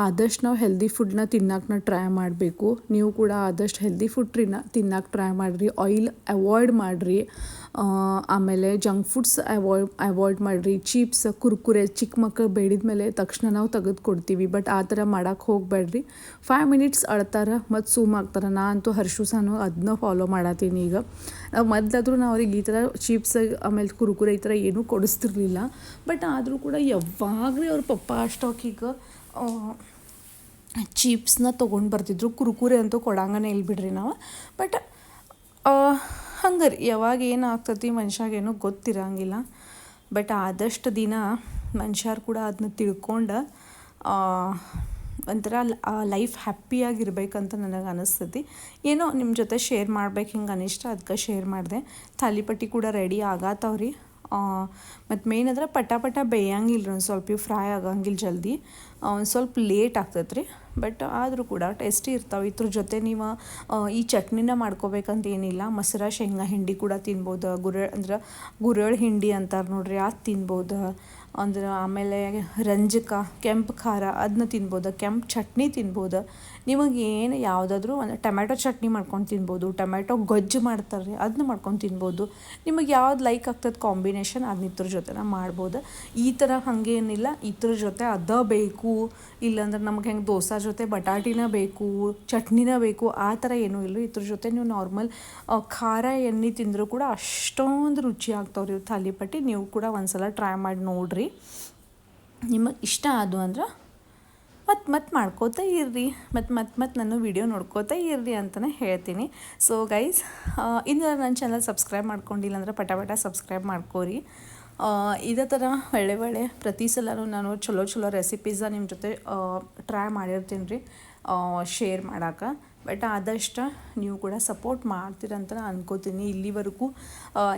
ಆದಷ್ಟು ನಾವು ಹೆಲ್ದಿ ಫುಡ್ನ ತಿನ್ನಕ್ಕೆ ಟ್ರೈ ಮಾಡಬೇಕು. ನೀವು ಕೂಡ ಆದಷ್ಟು ಹೆಲ್ದಿ ಫುಡ್ ತಿನ್ನ ತಿನ್ನಕ್ಕೆ ಟ್ರೈ ಮಾಡಿರಿ. ಆಯಿಲ್ ಅವಾಯ್ಡ್ ಮಾಡಿರಿ. ಆಮೇಲೆ ಜಂಕ್ ಫುಡ್ಸ್ ಅವಾಯ್ಡ್ ಅವಾಯ್ಡ್ ಮಾಡಿರಿ. ಚೀಪ್ಸ್ ಕುರ್ಕುರೆ ಚಿಕ್ಕ ಮಕ್ಕಳು ಬೇಡಿದ ಮೇಲೆ ತಕ್ಷಣ ನಾವು ತೆಗೆದು ಕೊಡ್ತೀವಿ. ಬಟ್ ಆ ಥರ ಮಾಡೋಕ್ಕೆ ಹೋಗಬೇಡ್ರಿ ಫೈವ್ ಮಿನಿಟ್ಸ್ ಅಳ್ತಾರೆ ಮತ್ತು ಸೂಮ್ ಆಗ್ತಾರೆ. ನಾ ಅಂತೂ ಹರ್ಷು ಸಾನು ಅದನ್ನ ಫಾಲೋ ಮಾಡತ್ತೀನಿ ಈಗ. ನಾವು ಮೊದಲಾದರೂ ನಾವು ಅವ್ರಿಗೆ ಈ ಥರ ಚೀಪ್ಸ್ ಆಮೇಲೆ ಕುರುಕುರೆ ಈ ಥರ ಏನೂ ಕೊಡಿಸ್ತಿರ್ಲಿಲ್ಲ. ಬಟ್ ಆದರೂ ಕೂಡ ಯಾವಾಗಲೂ ಅವ್ರ ಪಪ್ಪ ಅಷ್ಟೊಕ್ಕಿಗೆ ಚಿಪ್ಸ್ನ ತೊಗೊಂಡು ಬರ್ತಿದ್ರು. ಕುರುಕುರೆ ಅಂತೂ ಕೊಡಂಗನೆ ಇಲ್ಲಿ ಬಿಡ್ರಿ ನಾವು. ಬಟ್ ಹಂಗೆ ರೀ. ಯಾವಾಗ ಏನು ಆಗ್ತತಿ ಮನುಷ್ಯಾಗೇನೋ ಗೊತ್ತಿರಂಗಿಲ್ಲ. ಬಟ್ ಆದಷ್ಟು ದಿನ ಮನುಷ್ಯರು ಕೂಡ ಅದನ್ನ ತಿಳ್ಕೊಂಡು ಒಂಥರ ಲೈಫ್ ಹ್ಯಾಪಿಯಾಗಿರ್ಬೇಕಂತ ನನಗೆ ಅನಿಸ್ತತಿ. ಏನೋ ನಿಮ್ಮ ಜೊತೆ ಶೇರ್ ಮಾಡ್ಬೇಕು ಹಿಂಗೆ ಅನಿಷ್ಟ ಅದಕ್ಕೆ ಶೇರ್ ಮಾಡಿದೆ. ತಾಲಿಪಟ್ಟಿ ಕೂಡ ರೆಡಿ ಆಗತ್ತವ್ರಿ ಮತ್ತು ಮೇನ್ ಅಂದ್ರೆ ಪಟ ಪಟ ಬೇಯಂಗಿಲ್ಲ ಒಂದು ಸ್ವಲ್ಪ ಇವು ಫ್ರೈ ಆಗಂಗಿಲ್ಲ ಜಲ್ದಿ. ಒಂದು ಸ್ವಲ್ಪ ಲೇಟ್ ಆಗ್ತೈತೆ ರೀ ಬಟ್ ಆದರೂ ಕೂಡ ಟೇಸ್ಟಿ ಇರ್ತಾವೆ. ಇದ್ರ ಜೊತೆ ನೀವು ಈ ಚಟ್ನಿನ ಮಾಡ್ಕೋಬೇಕಂತ ಏನಿಲ್ಲ. ಮೊಸರ ಶೇಂಗಾ ಹಿಂಡಿ ಕೂಡ ತಿನ್ಬೋದು. ಗುರಳ್ ಅಂದ್ರೆ ಗುರಳ್ ಹಿಂಡಿ ಅಂತಾರೆ ನೋಡ್ರಿ, ಅದು ತಿನ್ಬೋದು. ಅಂದ್ರೆ ಆಮೇಲೆ ರಂಜಕ, ಕೆಂಪು ಖಾರ ಅದನ್ನ ತಿನ್ಬೋದು. ಕೆಂಪು ಚಟ್ನಿ ತಿನ್ಬೋದು. ನಿಮಗೆ ಏನು ಯಾವುದಾದ್ರೂ ಒಂದು ಟೊಮ್ಯಾಟೊ ಚಟ್ನಿ ಮಾಡ್ಕೊಂಡು ತಿನ್ಬೋದು, ಟೊಮ್ಯಾಟೊ ಗೊಜ್ಜು ಮಾಡ್ತಾರೆ ರೀ ಅದನ್ನ ಮಾಡ್ಕೊಂಡು ತಿನ್ಬೋದು. ನಿಮಗೆ ಯಾವ್ದು ಲೈಕ್ ಆಗ್ತದೆ ಕಾಂಬಿನೇಷನ್ ಅದನ್ನ ಇದ್ರ ಜೊತೆನ ಮಾಡ್ಬೋದು. ಈ ಥರ ಹಾಗೇನಿಲ್ಲ, ಇದ್ರ ಜೊತೆ ಅದ ಬೇಕು. ಇಲ್ಲಾಂದ್ರೆ ನಮ್ಗೆ ಹೆಂಗೆ ದೋಸೆ ಜೊತೆ ಬಟಾಟಿನ ಬೇಕು, ಚಟ್ನಿನ ಬೇಕು, ಆ ಥರ ಏನೂ ಇಲ್ಲ. ಇದ್ರ ಜೊತೆ ನೀವು ನಾರ್ಮಲ್ ಖಾರ ಎಣ್ಣೆ ತಿಂದರೂ ಕೂಡ ಅಷ್ಟೊಂದು ರುಚಿ ಆಗ್ತಾವ್ರಿ ಇವು ತಾಲಿಪಟ್ಟಿ ನೀವು ಕೂಡ ಒಂದ್ಸಲ ಟ್ರೈ ಮಾಡಿ ನೋಡ್ರಿ. ನಿಮಗೆ ಇಷ್ಟ ಅದು ಅಂದ್ರೆ ಮತ್ತು ಮತ್ತೆ ಮಾಡ್ಕೋತಾ ಇರ್ರಿ. ಮತ್ತು ಮತ್ತೆ ಮತ್ತೆ ನಾನು ವಿಡಿಯೋ ನೋಡ್ಕೋತಾ ಇರ್ರಿ ಅಂತಲೇ ಹೇಳ್ತೀನಿ. ಸೊ ಗೈಸ್ ಇನ್ನು ನನ್ನ ಚಾನಲ್ ಸಬ್ಸ್ಕ್ರೈಬ್ ಮಾಡ್ಕೊಂಡಿಲ್ಲ ಅಂದ್ರೆ ಪಟ ಪಟ ಸಬ್ಸ್ಕ್ರೈಬ್ ಮಾಡ್ಕೋರಿ ಇದೇ ಥರ ಒಳ್ಳೆ ಒಳ್ಳೆ ಪ್ರತಿ ಸಲನೂ ನಾನು ಚಲೋ ಚಲೋ ರೆಸಿಪೀಸ ನಿಮ್ಮ ಜೊತೆ ಟ್ರೈ ಮಾಡಿರ್ತೀನಿ ರೀ. ಶೇರ್ ಮಾಡೋಕೆ. ಬಟ್ ಆದಷ್ಟು ನೀವು ಕೂಡ ಸಪೋರ್ಟ್ ಮಾಡ್ತೀರಂತ ನಾನು ಅನ್ಕೋತೀನಿ. ಇಲ್ಲಿವರೆಗೂ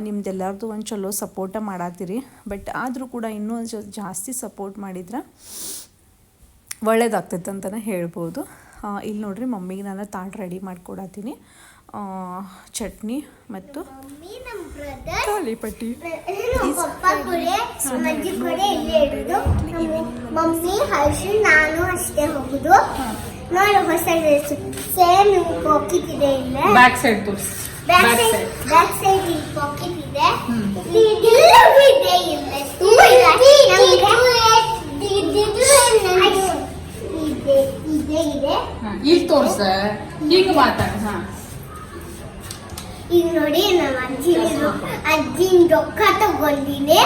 ನಿಮ್ದೆಲ್ಲರದು ಒಂದು ಚಲೋ ಸಪೋರ್ಟ ಮಾಡತ್ತೀರಿ ಬಟ್ ಆದರೂ ಕೂಡ ಇನ್ನೂ ಜಾಸ್ತಿ ಸಪೋರ್ಟ್ ಮಾಡಿದ್ರೆ ಒಳ್ಳೇದಾಗ್ತೈತೆ ಅಂತಲೇ ಹೇಳ್ಬೋದು. ಇಲ್ಲಿ ನೋಡ್ರಿ ಮಮ್ಮಿಗೆ ನಾನು ತಾಟ್ ರೆಡಿ ಮಾಡ್ಕೊಡತ್ತೀನಿ. ಚಟ್ನಿ ಮತ್ತು ಮಮ್ಮಿ ನಮ್ಮ ಬ್ರದರ್ ತಾಲಿಪಟ್ಟಿ ಮಮ್ಮಿ ಹರ್ಷು ನಾನು ಅಷ್ಟೇ ಹೋಗುದು. ನೋಡಿ ಹೊಸ ಡ್ರೆಸ್ ಸೇಮ್ ಪಾಕೆಟ್ ಇದೆ ಇಲ್ಲೇ. ಬ್ಯಾಕ್ ಸೈಡ್ ತೋರಿಸಿ. Back side back side pocket ಇದೆ. ಇಲ್ಲೇ ಇದೆ ಇದೆ ಇದೆ. ಇದೆ ಇಲ್ಲಿ ತೋರ್ಸ. ಈಗ ಮಾತಾಡ ಹಾ. ಈಗ ನೋಡಿ ನಮ್ಮ ಅಜ್ಜಿ ಅಜ್ಜಿ ರೊಕ್ಕ ತಗೊಂಡಿನಿ.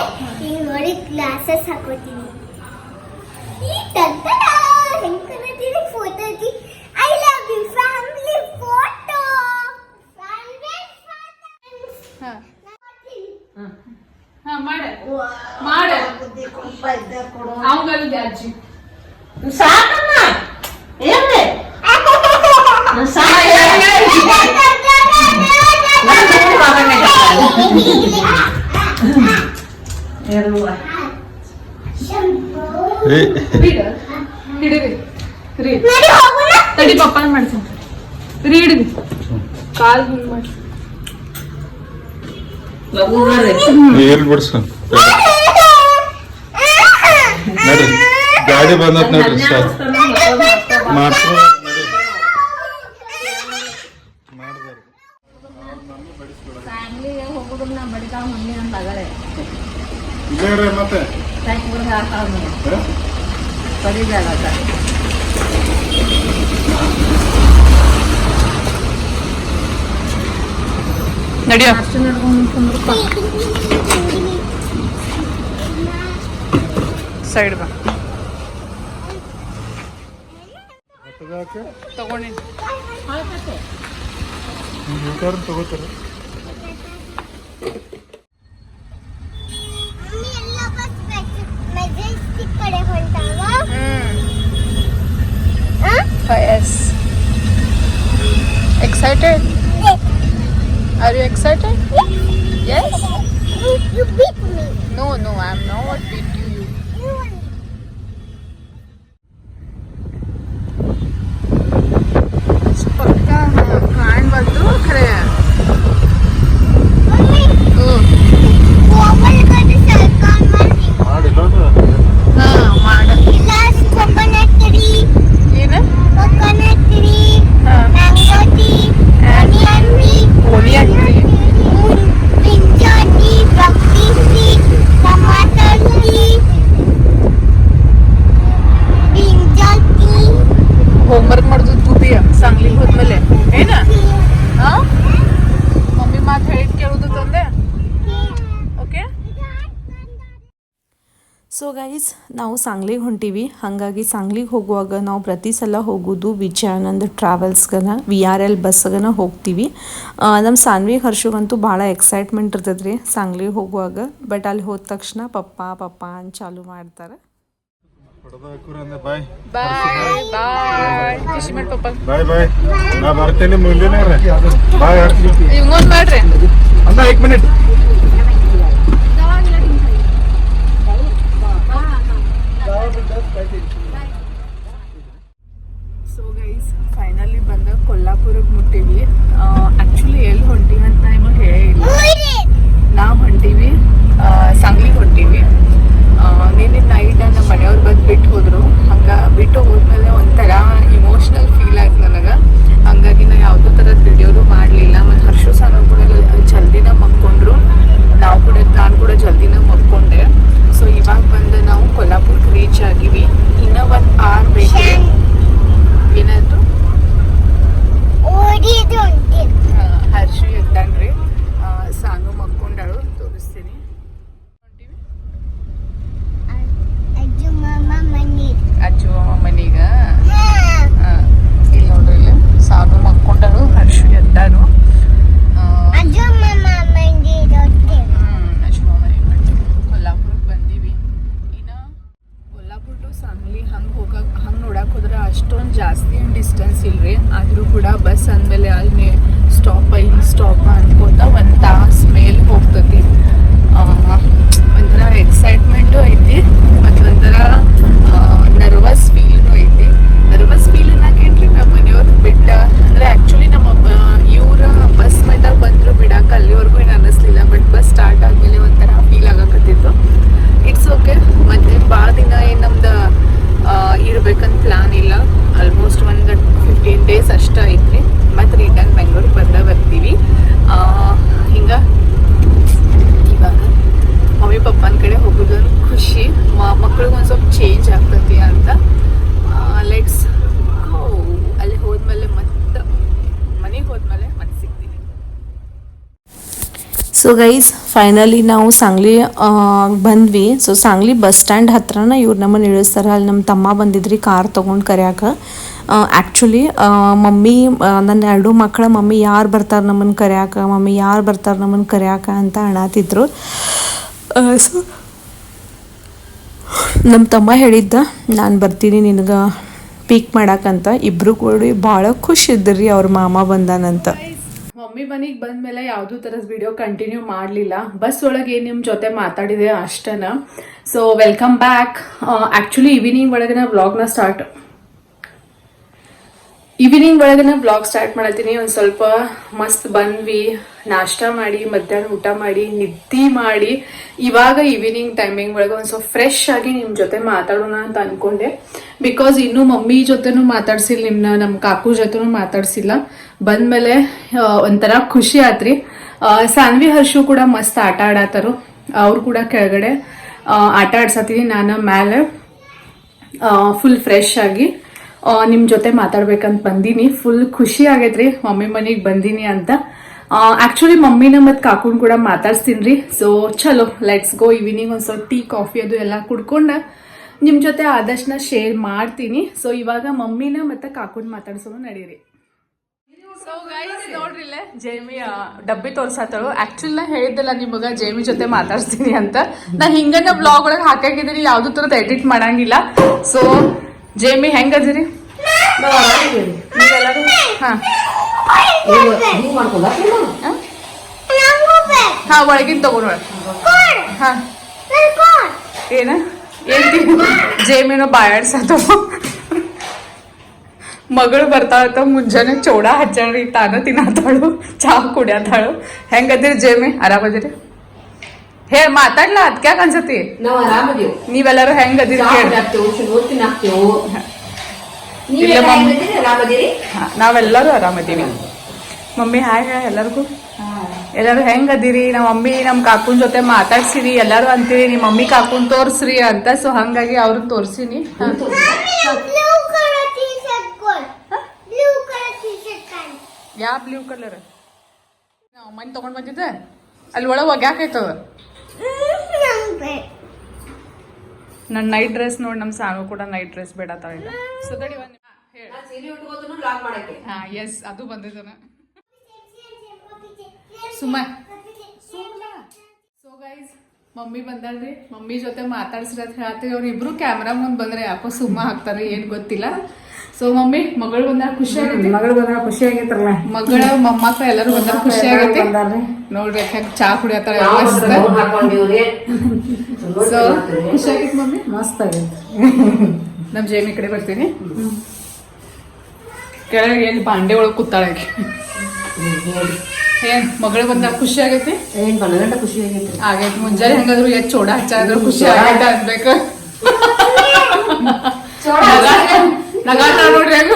ಈಗ ನೋಡಿ ಗ್ಲಾಸಸ್ ಹಾಕೋತೀನಿ. ಈ ತಟ್ಟಡ ಹೆಂಗ್ ಕಾಣತ್ತೀನಿ ಫೋಟೋ ಐತಿ. I love you family photo ಹಾ. ಹಾ ಮಾಡ. ಮಾಡ. ಅವಂಗಲ್ದೆ ಅಜ್ಜಿ. ಸಾಕಮ್ಮ. ಏನ್ರಿ ತಡಿ ಪಪ್ಪ ಮಾಡ್ತೀನಿ ರೀ ಹಿಡಿದಿ ಕಾಲ್ ಹಿಂಗ್ ಮಾಡಿ. ಏರ್ ಬಿಡ್ಸ ನಡ್ರಿ ಗಾಡಿ ಬಂದತ್ ನೋಡ್ರಿ ಸರ್ ಮಾಡ್ಸು ಫ್ಯಾಮಿಲಿಗೆ ಹೋಗುದು ನಾ ಬಡಿತಾವ ಮಮ್ಮಿ ಅಂತ ಅಗಳೆ ಇಲ್ಲೇ ಮತ್ತೆ ಸಾಯ್ಕೊಂಡು ಹಾಕ್ತಾವ ಬಡಿದಾಳ ನಡಿಯೋ ಅಷ್ಟು ನಡ್ಕೊಂಡು ಕುಂದ್ರಪ್ಪ ಸೈಡ್ ಬಾ ತಗೊಂಡಿ Excited? Yes. Yes? You beat me. No, no, I'm not beat. So guys ನಾವು ಸಾಂಗ್ಲಿಗೆ ಹೊಂಟೀವಿ. ಹಾಗಾಗಿ ಸಾಂಗ್ಲಿಗೆ ಹೋಗುವಾಗ ನಾವು ಪ್ರತಿ ಸಲ ಹೋಗೋದು ವಿಜಯಾನಂದ್ ಟ್ರಾವೆಲ್ಸ್ಗನ ವಿ ಆರ್ ಎಲ್ ಬಸ್ಗನ ಹೋಗ್ತೀವಿ. ನಮ್ಮ ಸಾನ್ವಿ ಹರ್ಷಗಂತೂ ಭಾಳ ಎಕ್ಸೈಟ್ಮೆಂಟ್ ಇರ್ತದೆ ರೀ ಸಾಂಗ್ಲಿಗೆ ಹೋಗುವಾಗ. ಬಟ್ ಅಲ್ಲಿ ಹೋದ ತಕ್ಷಣ ಪಪ್ಪ ಪಪ್ಪ ಅಂತ ಚಾಲು ಮಾಡ್ತಾರೆ. ಬಾಯ್ ಬಾಯ್ ಬಾಯ್ ಖುಷಿ ಮಾಡಿ ಪಪ್ಪ ಬಾಯ್ ಬಾಯ್ ನಾ ಬರ್ತೇನೆ ಮುಂದಿನ ಬಾಯ್ ಹರ್ಷಿ ಇವಂಗೊಂದು ಮಾಡ್ರಿ ಅಂದ ಏಕ್ ಮಿನಿಟ್ ಸೊ ಗೈಸ್ ಫೈನಲಿ ಬಂದ ಕೊಲ್ಲಾಪುರಕ್ಕೆ ಮುಟ್ಟೀವಿ ಆ್ಯಕ್ಚುಲಿ ಎಲ್ಲಿ ಹೊಂಟೀವಿ ಅಂತ ನಿಮಗೆ ಹೇಳಿಲ್ಲ ನಾವು ಹೊಂಟೀವಿ ಸಂಗ್ಲಿಗೆ ಹೊಂಟೀವಿ ನಿನ್ನೆ ನೈಟ್ ನಮ್ಮ ಮನೆಯವ್ರು ಬಂದು ಬಿಟ್ಟು ಹೋದ್ರು ಹಂಗೆ ಬಿಟ್ಟು ಹೋದ್ಮೇಲೆ ಒಂಥರ ಇಮೋಷ್ನಲ್ ಫೀಲ್ ಆಯ್ತು ನನಗೆ ಹಂಗಾಗಿ ನಾ ಯಾವುದೋ ಥರದ ವಿಡಿಯೋನು ಮಾಡಲಿಲ್ಲ ಮತ್ತು ಹರ್ಷು ಸಹ ಕೂಡ ಜಲ್ದಿನ ಮಕ್ಕೊಂಡ್ರು ನಾವು ಕೂಡ ನಾನು ಕೂಡ ಜಲ್ದಿನ ಮಕ್ಕೊಂಡೆ ಸೊ ಇವಾಗ ಬಂದು ನಾವು ಕೊಲ್ಲಾಪುರಕ್ಕೆ ರೀಚ್ ಆಗಿವಿ ಇನ್ನೂ ಒಂದು ಆರ್ ಬೇಕು ಏನಾಯ್ತು ಓಡಿದು ಉಂಟು ಆ, ಹರ್ಷು ಎದ್ದಾನ್ರಿ ಆ, ಸಾನು ಮಕ್ಕೊಂಡಾಳು ತೋರಿಸ್ತೀನಿ ಹೊಂಟೀವಿ ಅಜ್ಜು ಮಾಮ ಮನೆ ಅಜ್ಜು ಮನೀಗ ಹಾ ಇಲ್ಲಿ ನೋಡ್ರಿ ಇಲ್ಲಿ ಸಾನು ಮಕ್ಕೊಂಡಾಳು ಹರ್ಷು ಎದ್ದಾನು ಆ, ಅಜ್ಜು ಮಾಮ ಮನೆ ಇರುತ್ತೆ ಹ್ಮ್, ಅಜ್ಜು ಮನೆಗೆ ಬಂದೀವಿ ಕೊಲ್ಲಾಪುರಕ್ಕೆ ಬಂದೀವಿ ಇನ್ನ ಕೊಲ್ಲಾಪುರ ಟು ಸಾಂಗ್ಲಿ ಹಂಗೆ ಹೋಗಕ್ ಹಂಗೆ ನೋಡಕ್ ಹೋದ್ರೆ ಅಷ್ಟೊಂದು ಜಾಸ್ತಿ ಏನು ಡಿಸ್ಟೆನ್ಸ್ ಇಲ್ರಿ. ಆದರೂ ಕೂಡ ಬಸ್ ಅಂದಮೇಲೆ ಅಲ್ಲಿ ಸ್ಟಾಪ್ ಇಲ್ಲಿ ಸ್ಟಾಪ್ ಅನ್ಕೋತ ಒಂದು ತಾಸು ಮೇಲೆ ಹೋಗ್ತತಿ. ಒಂಥರ ಎಕ್ಸೈಟ್ಮೆಂಟು ಐತಿ, ಮತ್ತು ಒಂಥರ ನರ್ವಸ್ ಫೀಲ್ನು ಐತಿ. ನರ್ವಸ್ ಫೀಲ್ ರೀ ನಮ್ಮ ಮನೆಯವ್ರು ಬಿಟ್ಟ, ಅಂದರೆ ಆ್ಯಕ್ಚುಲಿ ನಮ್ಮ ಇವರ ಬಸ್ ಮೇಲೆ ಬಂದ್ರು ಬಿಡಕ್ಕೆ ಅಲ್ಲಿವರೆಗೂ ಏನು ಅನ್ನಿಸ್ಲಿಲ್ಲ ಬಟ್ ಬಸ್ ಸ್ಟಾರ್ಟ್ ಆದಮೇಲೆ ಒಂಥರ ಫೀಲ್ ಆಗಕತ್ತಿತ್ತು. ಇಟ್ಸ್ ಓಕೆ ಮತ್ತೆ ಭಾಳ ದಿನ ಏನು ನಮ್ದು ಇರ್ಬೇಕಂತ ಪ್ಲಾನ್ ಇಲ್ಲ. ಆಲ್ಮೋಸ್ಟ್ ಒಂದು ಫಿಫ್ಟೀನ್ ಡೇಸ್ ಅಷ್ಟೇ ಐತ್ರಿ. ಮತ್ತು ರಿಟರ್ನ್ ಬೆಂಗಳೂರು ಬಂದ ಬರ್ತೀವಿ. ಹಿಂಗೆ ಇವಾಗ ಮಮ್ಮಿ ಪಪ್ಪನ ಕಡೆ ಹೋಗೋದು ಖುಷಿ. ಮಕ್ಳಿಗೆ ಒಂದು ಸ್ವಲ್ಪ ಚೇಂಜ್ ಆಗ್ತತಿ ಅಂತ. ಲೆಟ್ಸ್ ಅಲ್ಲಿ ಹೋದ್ಮೇಲೆ ಮತ್ತೆ ಮನೆಗೆ ಹೋದ್ಮೇಲೆ ಸೊ ಗೈಸ್ ಫೈನಲಿ ನಾವು ಸಾಂಗ್ಲಿ ಬಂದ್ವಿ. ಸೊ ಸಾಂಗ್ಲಿ ಬಸ್ ಸ್ಟ್ಯಾಂಡ್ ಹತ್ರನ ಇವ್ರು ನಮ್ಮನ್ನು ಇಳಿಸ್ತಾರೆ ಅಲ್ಲಿ ನಮ್ಮ ತಮ್ಮ ಬಂದಿದ್ರಿ ಕಾರ್ ತೊಗೊಂಡು ಕರ್ಯಾಕ. ಆ್ಯಕ್ಚುಲಿ ಮಮ್ಮಿ ನನ್ನ ಎರಡು ಮಕ್ಕಳ ಮಮ್ಮಿ ಯಾರು ಬರ್ತಾರೆ ನಮ್ಮನ್ನು ಕರ್ಯಾಕ? ಮಮ್ಮಿ ಯಾರು ಬರ್ತಾರೆ ನಮ್ಮನ್ನು ಕರ್ಯಾಕ ಅಂತ ಅಣಾತಿದ್ರು ಸೊ ನಮ್ಮ ತಮ್ಮ ಹೇಳಿದ್ದ, ನಾನು ಬರ್ತೀನಿ ನಿನಗೆ ಪೀಕ್ ಮಾಡಕ್ಕಂತ ಇಬ್ಬರು ಕೂಡಿ ಭಾಳ ಖುಷಿ ಇದ್ರಿ ಅವ್ರ ಮಾಮ ಬಂದಾನಂತ. ಮಮ್ಮಿ ಮನೆಗೆ ಬಂದ್ಮೇಲೆ ಯಾವುದೂ ಥರದ ವಿಡಿಯೋ ಕಂಟಿನ್ಯೂ ಮಾಡಲಿಲ್ಲ. ಬಸ್ ಒಳಗೆ ನಿಮ್ಮ ಜೊತೆ ಮಾತಾಡಿದೆ ಅಷ್ಟನ? So welcome back actually evening blog ವ್ಲಾಗ್ನ ಸ್ಟಾರ್ಟ್ ಈವ್ನಿಂಗ್ ಒಳಗನ ಬ್ಲಾಗ್ ಸ್ಟಾರ್ಟ್ ಮಾಡತ್ತೀನಿ. ಒಂದು ಸ್ವಲ್ಪ ಮಸ್ತ್ ಬಂದ್ವಿ. ನಾಷ್ಟ ಮಾಡಿ, ಮಧ್ಯಾಹ್ನ ಊಟ ಮಾಡಿ, ನಿದ್ದೆ ಮಾಡಿ. ಇವಾಗ ಈವ್ನಿಂಗ್ ಟೈಮಿಂಗ್ ಒಳಗೆ ಒಂದು ಸ್ವಲ್ಪ ಫ್ರೆಶ್ ಆಗಿ ನಿಮ್ಮ ಜೊತೆ ಮಾತಾಡೋಣ ಅಂತ ಅನ್ಕೊಂಡೆ. ಬಿಕಾಸ್ ಇನ್ನೂ ಮಮ್ಮಿ ಜೊತೆನೂ ಮಾತಾಡ್ಸಿಲ್ಲ ನಮ್ಮ ಕಾಕು ಜೊತೆನೂ ಮಾತಾಡ್ಸಿಲ್ಲ. ಬಂದ್ಮೇಲೆ ಒಂಥರ ಖುಷಿ ಆತ್ರಿ. ಸಾನ್ವಿ ಹರ್ಷು ಕೂಡ ಮಸ್ತ್ ಆಟ ಆಡತ್ತಾರು ಅವ್ರು ಕೂಡ ಕೆಳಗಡೆ ಆಟ ಆಡ್ಸತ್ತೀನಿ ನಾನು ಮ್ಯಾಲೆ. ಫುಲ್ ಫ್ರೆಶ್ ಆಗಿ. ನಿಮ್ಮ ಜೊತೆ ಮಾತಾಡ್ಬೇಕಂತ ಬಂದೀನಿ. ಫುಲ್ ಖುಷಿ ಆಗೈತ್ರಿ. ಮಮ್ಮಿ ಮನೆಗೆ ಬಂದೀನಿ ಅಂತ. ಆ್ಯಕ್ಚುಲಿ ಮಮ್ಮಿನ ಮತ್ತು ಕಾಕುನ್ ಕೂಡ ಮಾತಾಡ್ಸ್ತೀನಿ ರೀ ಸೊ ಚಲೋ ಲೆಟ್ಸ್ ಗೋ ಈವ್ನಿಂಗ್ ಒಂದು ಸ್ವಲ್ಪ ಟೀ ಕಾಫಿ ಅದು ಎಲ್ಲ ಕುಡ್ಕೊಂಡು ನಿಮ್ಮ ಜೊತೆ ಆದಷ್ಟನ್ನ ಶೇರ್ ಮಾಡ್ತೀನಿ. ಸೊ ಇವಾಗ ಮಮ್ಮಿನ ಮತ್ತು ಕಾಕುನ್ ಮಾತಾಡ್ಸೋದು ನಡೀರಿ. ಸೊ ಜೇಮಿ ಡಬ್ಬಿ ತೋರ್ಸಾತಳು. ಆಕ್ಚುಲಿ ನಾ ಹೇಳಿದ್ದಲ್ಲ ನಿಮಗ ಜೇಮಿ ಜೊತೆ ಮಾತಾಡ್ತೀನಿ ಅಂತ. ನಾ ಹಿಂಗನ್ನ ಬ್ಲಾಗ್ ಒಳಗೆ ಹಾಕಾಕಿದ್ದೀನಿ ಯಾವ್ದು ತರದ ಎಡಿಟ್ ಮಾಡಂಗಿಲ್ಲ. ಸೊ ಜೇಮಿ ಹೆಂಗದಿರಿ ನೀವೆಲ್ಲರೂ ಹಾ ನಂಗೂ ಹಾ ಒಳಗಿನ ತಗೊಂಡ್ ಹಾ ನನ್ ಕೋಡ್ ಏನ ಏನ್ ಜೇಮೇನೋ ಬಾಯಾಡ್ಸತ್ತವ ಮಗಳು ಬರ್ತಾಳತ್ತ ಮುಂಜಾನೆ ಚೌಡ ಹಚ್ಚಾಳ್ರಿ ತಾನ ತಿನ್ನತಾಳು ಚಾ ಕುಡಿಯತಾಳು ಹೆಂಗದಿರಿ ಜೇಮೆ ಆರಾಮದಿರಿ ಹೇ ಮಾತಾಡ್ಲಾ? ಅದ್ಕ್ಯಾಕ ಅನ್ಸತಿ ನಾವ್ ಆರಾಮದೇವು. ನೀವೆಲ್ಲರೂ ಹೆಂಗದಿರಿ ಕೇಳಿ. ಹಾಕ್ತೇವು ಶುಭೋತ್ತಿನ ಹಾಕ್ತೇವು ನೀವೆಲ್ಲ ಆರಾಮದಿರಿ? ನಾವೆಲ್ಲರೂ ಆರಾಮದೀವಿ. ಮಮ್ಮಿ ಹಾಯ್ ಹಾಯ್ ಎಲ್ಲರಿಗೂ? ಎಲ್ಲರೂ ಹೆಂಗದಿರಿ ನಮ್ಮ ಮಮ್ಮಿ ನಮ್ಮ ಕಾಕುನ್ ಜೊತೆ ಮಾತಾಡ್ಸಿರಿ. ಎಲ್ಲರೂ ಅಂತೀರಿ ನಿಮ್ಮ ಮಮ್ಮಿ ಕಾಕುನ್ ತೋರ್ಸ್ರಿ ಅಂತ. ಸೊ ಹಂಗಾಗಿ ಅವ್ರನ್ನ ತೋರ್ಸಿನಿ. ಯಾವ ಬ್ಲೂ ಕಲರ್? ಮನೆ ತಗೊಂಡ್ ಬಂದಿದ್ದೆ. ಅಲ್ಲಿ ಒಳಗೆ ಒಗ್ಯಾಕೈತದ ನನ್ನ ನೈಟ್ ಡ್ರೆಸ್ ನೋಡಿ ನಮ್ಮ ಸಾಂಗು ಕೂಡ ನೈಟ್ ಡ್ರೆಸ್ ಬೇಡ ಒಂದು ಲಾಕ್ ಮಾಡಕ್ಕೆ. ಹಾ ಎಸ್ ಅದು ಬಂದಿದ್ದಾನೆ. ಸುಮ್ಮ. ಸೊ ಗೈಸ್ ಮಮ್ಮಿ ಬಂದಾಳ್ರಿ. ಮಮ್ಮಿ ಜೊತೆ ಮಾತಾಡ್ಸಿರತ್ ಅಂತ ಹೇಳ್ತೀವಿ. ಅವ್ರು ಇಬ್ರು ಕ್ಯಾಮ್ರಾ ಮುಂದ್ ಬಂದ್ರೆ ಯಾಕೋ ಸುಮ್ಮ ಹಾಕ್ತಾರೆ ಏನ್ ಗೊತ್ತಿಲ್ಲ. ಸೊ ಮಮ್ಮಿ ಮಗಳು ಬಂದಾಗ ಖುಷಿ ಆಗುತ್ತೆ ಮಗಳು ಬಂದಾಗ ಖುಷಿ ಆಗೈತ್ರಲ್ಲ ಮಗಳ ಎಲ್ಲರೂ ಬಂದಾಗ ಖುಷಿ ಆಗುತ್ತೆ ನೋಡ್ರಿ ಹೆಂಗ್ ಚಾ ಕುಡಿಯತ್ತಾರ ಸೊ ಖುಷಿ ಆಗೈತಿ ಮಮ್ಮಿ? ಮಸ್ತ್ ಆಗೈತಿ. ನಮ್ ಜೇಮಿ ಕಡೆ ಬರ್ತೀನಿ. ಕೆಳಗೆ ಏನು ಬಾಂಡೆ ಒಳಗೆ ಕೂತಾಳೆ ಏನ್ ಮಗಳು ಬಂದಾಗ ಖುಷಿ ಆಗೈತಿ? ಏನ್ ಬಣ್ಣ ಖುಷಿ ಆಗೈತ್ರಿ. ಆಗೈತಿ ಮುಂಜಾನೆ ಹೆಂಗಾದ್ರು ಎಷ್ಟು ಚೋಡ ಹಚ್ಚಾದ್ರು ಖುಷಿ ಆಗೈತೆ ಅನ್ಬೇಕು ನಗಾಟ ನೋಡ್ರಿ ಹೆಂಗ.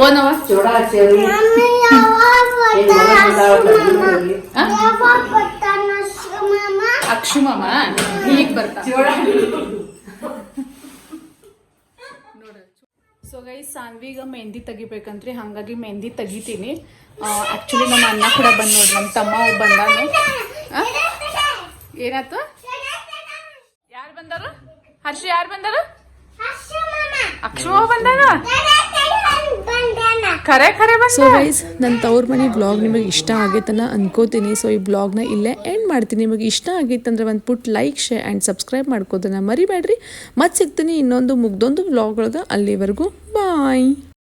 ಓನವ ಅಕ್ಷು ಮಾಮ ಬರ್ತಾ. ಸೊ ಗೈ ಸಾನ್ವಿಗ ಮೆಹಂದಿ ತೆಗಿಬೇಕಂತ್ರಿ. ಹಾಗಾಗಿ ಮೆಹಂದಿ ತೆಗಿತೀನಿ. ಆ್ಯಕ್ಚುಲಿ ನಮ್ಮ ಅಣ್ಣ ಕೂಡ ಬಂದ್ ನೋಡ್ರಿ ನಮ್ಮ ತಮ್ಮ ಬಂದಾನು. ಆ? ಏನಾಯ್ತು? ಯಾರು ಬಂದರು? ಹರ್ಷ ಯಾರು ಬಂದಾರು? ಅಕ್ಷು ಖರೆ ಖರೆ ಸೊ ವೈಸ್ ನನ್ನ ತವ್ರ ಮನೆ ಬ್ಲಾಗ್ ನಿಮಗೆ ಇಷ್ಟ ಆಗೈತನ ಅನ್ಕೋತೀನಿ. ಸೊ ಈ ಬ್ಲಾಗ್ನ ಇಲ್ಲೇ ಎಂಡ್ ಮಾಡ್ತೀನಿ. ನಿಮಗೆ ಇಷ್ಟ ಆಗೈತಂದ್ರೆ ಒಂದು ಪುಟ್ ಲೈಕ್ ಶೇರ್ ಆ್ಯಂಡ್ ಸಬ್ಸ್ಕ್ರೈಬ್ ಮಾಡ್ಕೋದನ್ನ ಮರಿಬೇಡ್ರಿ. ಮತ್ತೆ ಸಿಗ್ತೀನಿ ಇನ್ನೊಂದು ಮುಗ್ದೊಂದು ಬ್ಲಾಗ್ ಒಳಗೆ ಅಲ್ಲಿವರೆಗೂ. ಬಾಯ್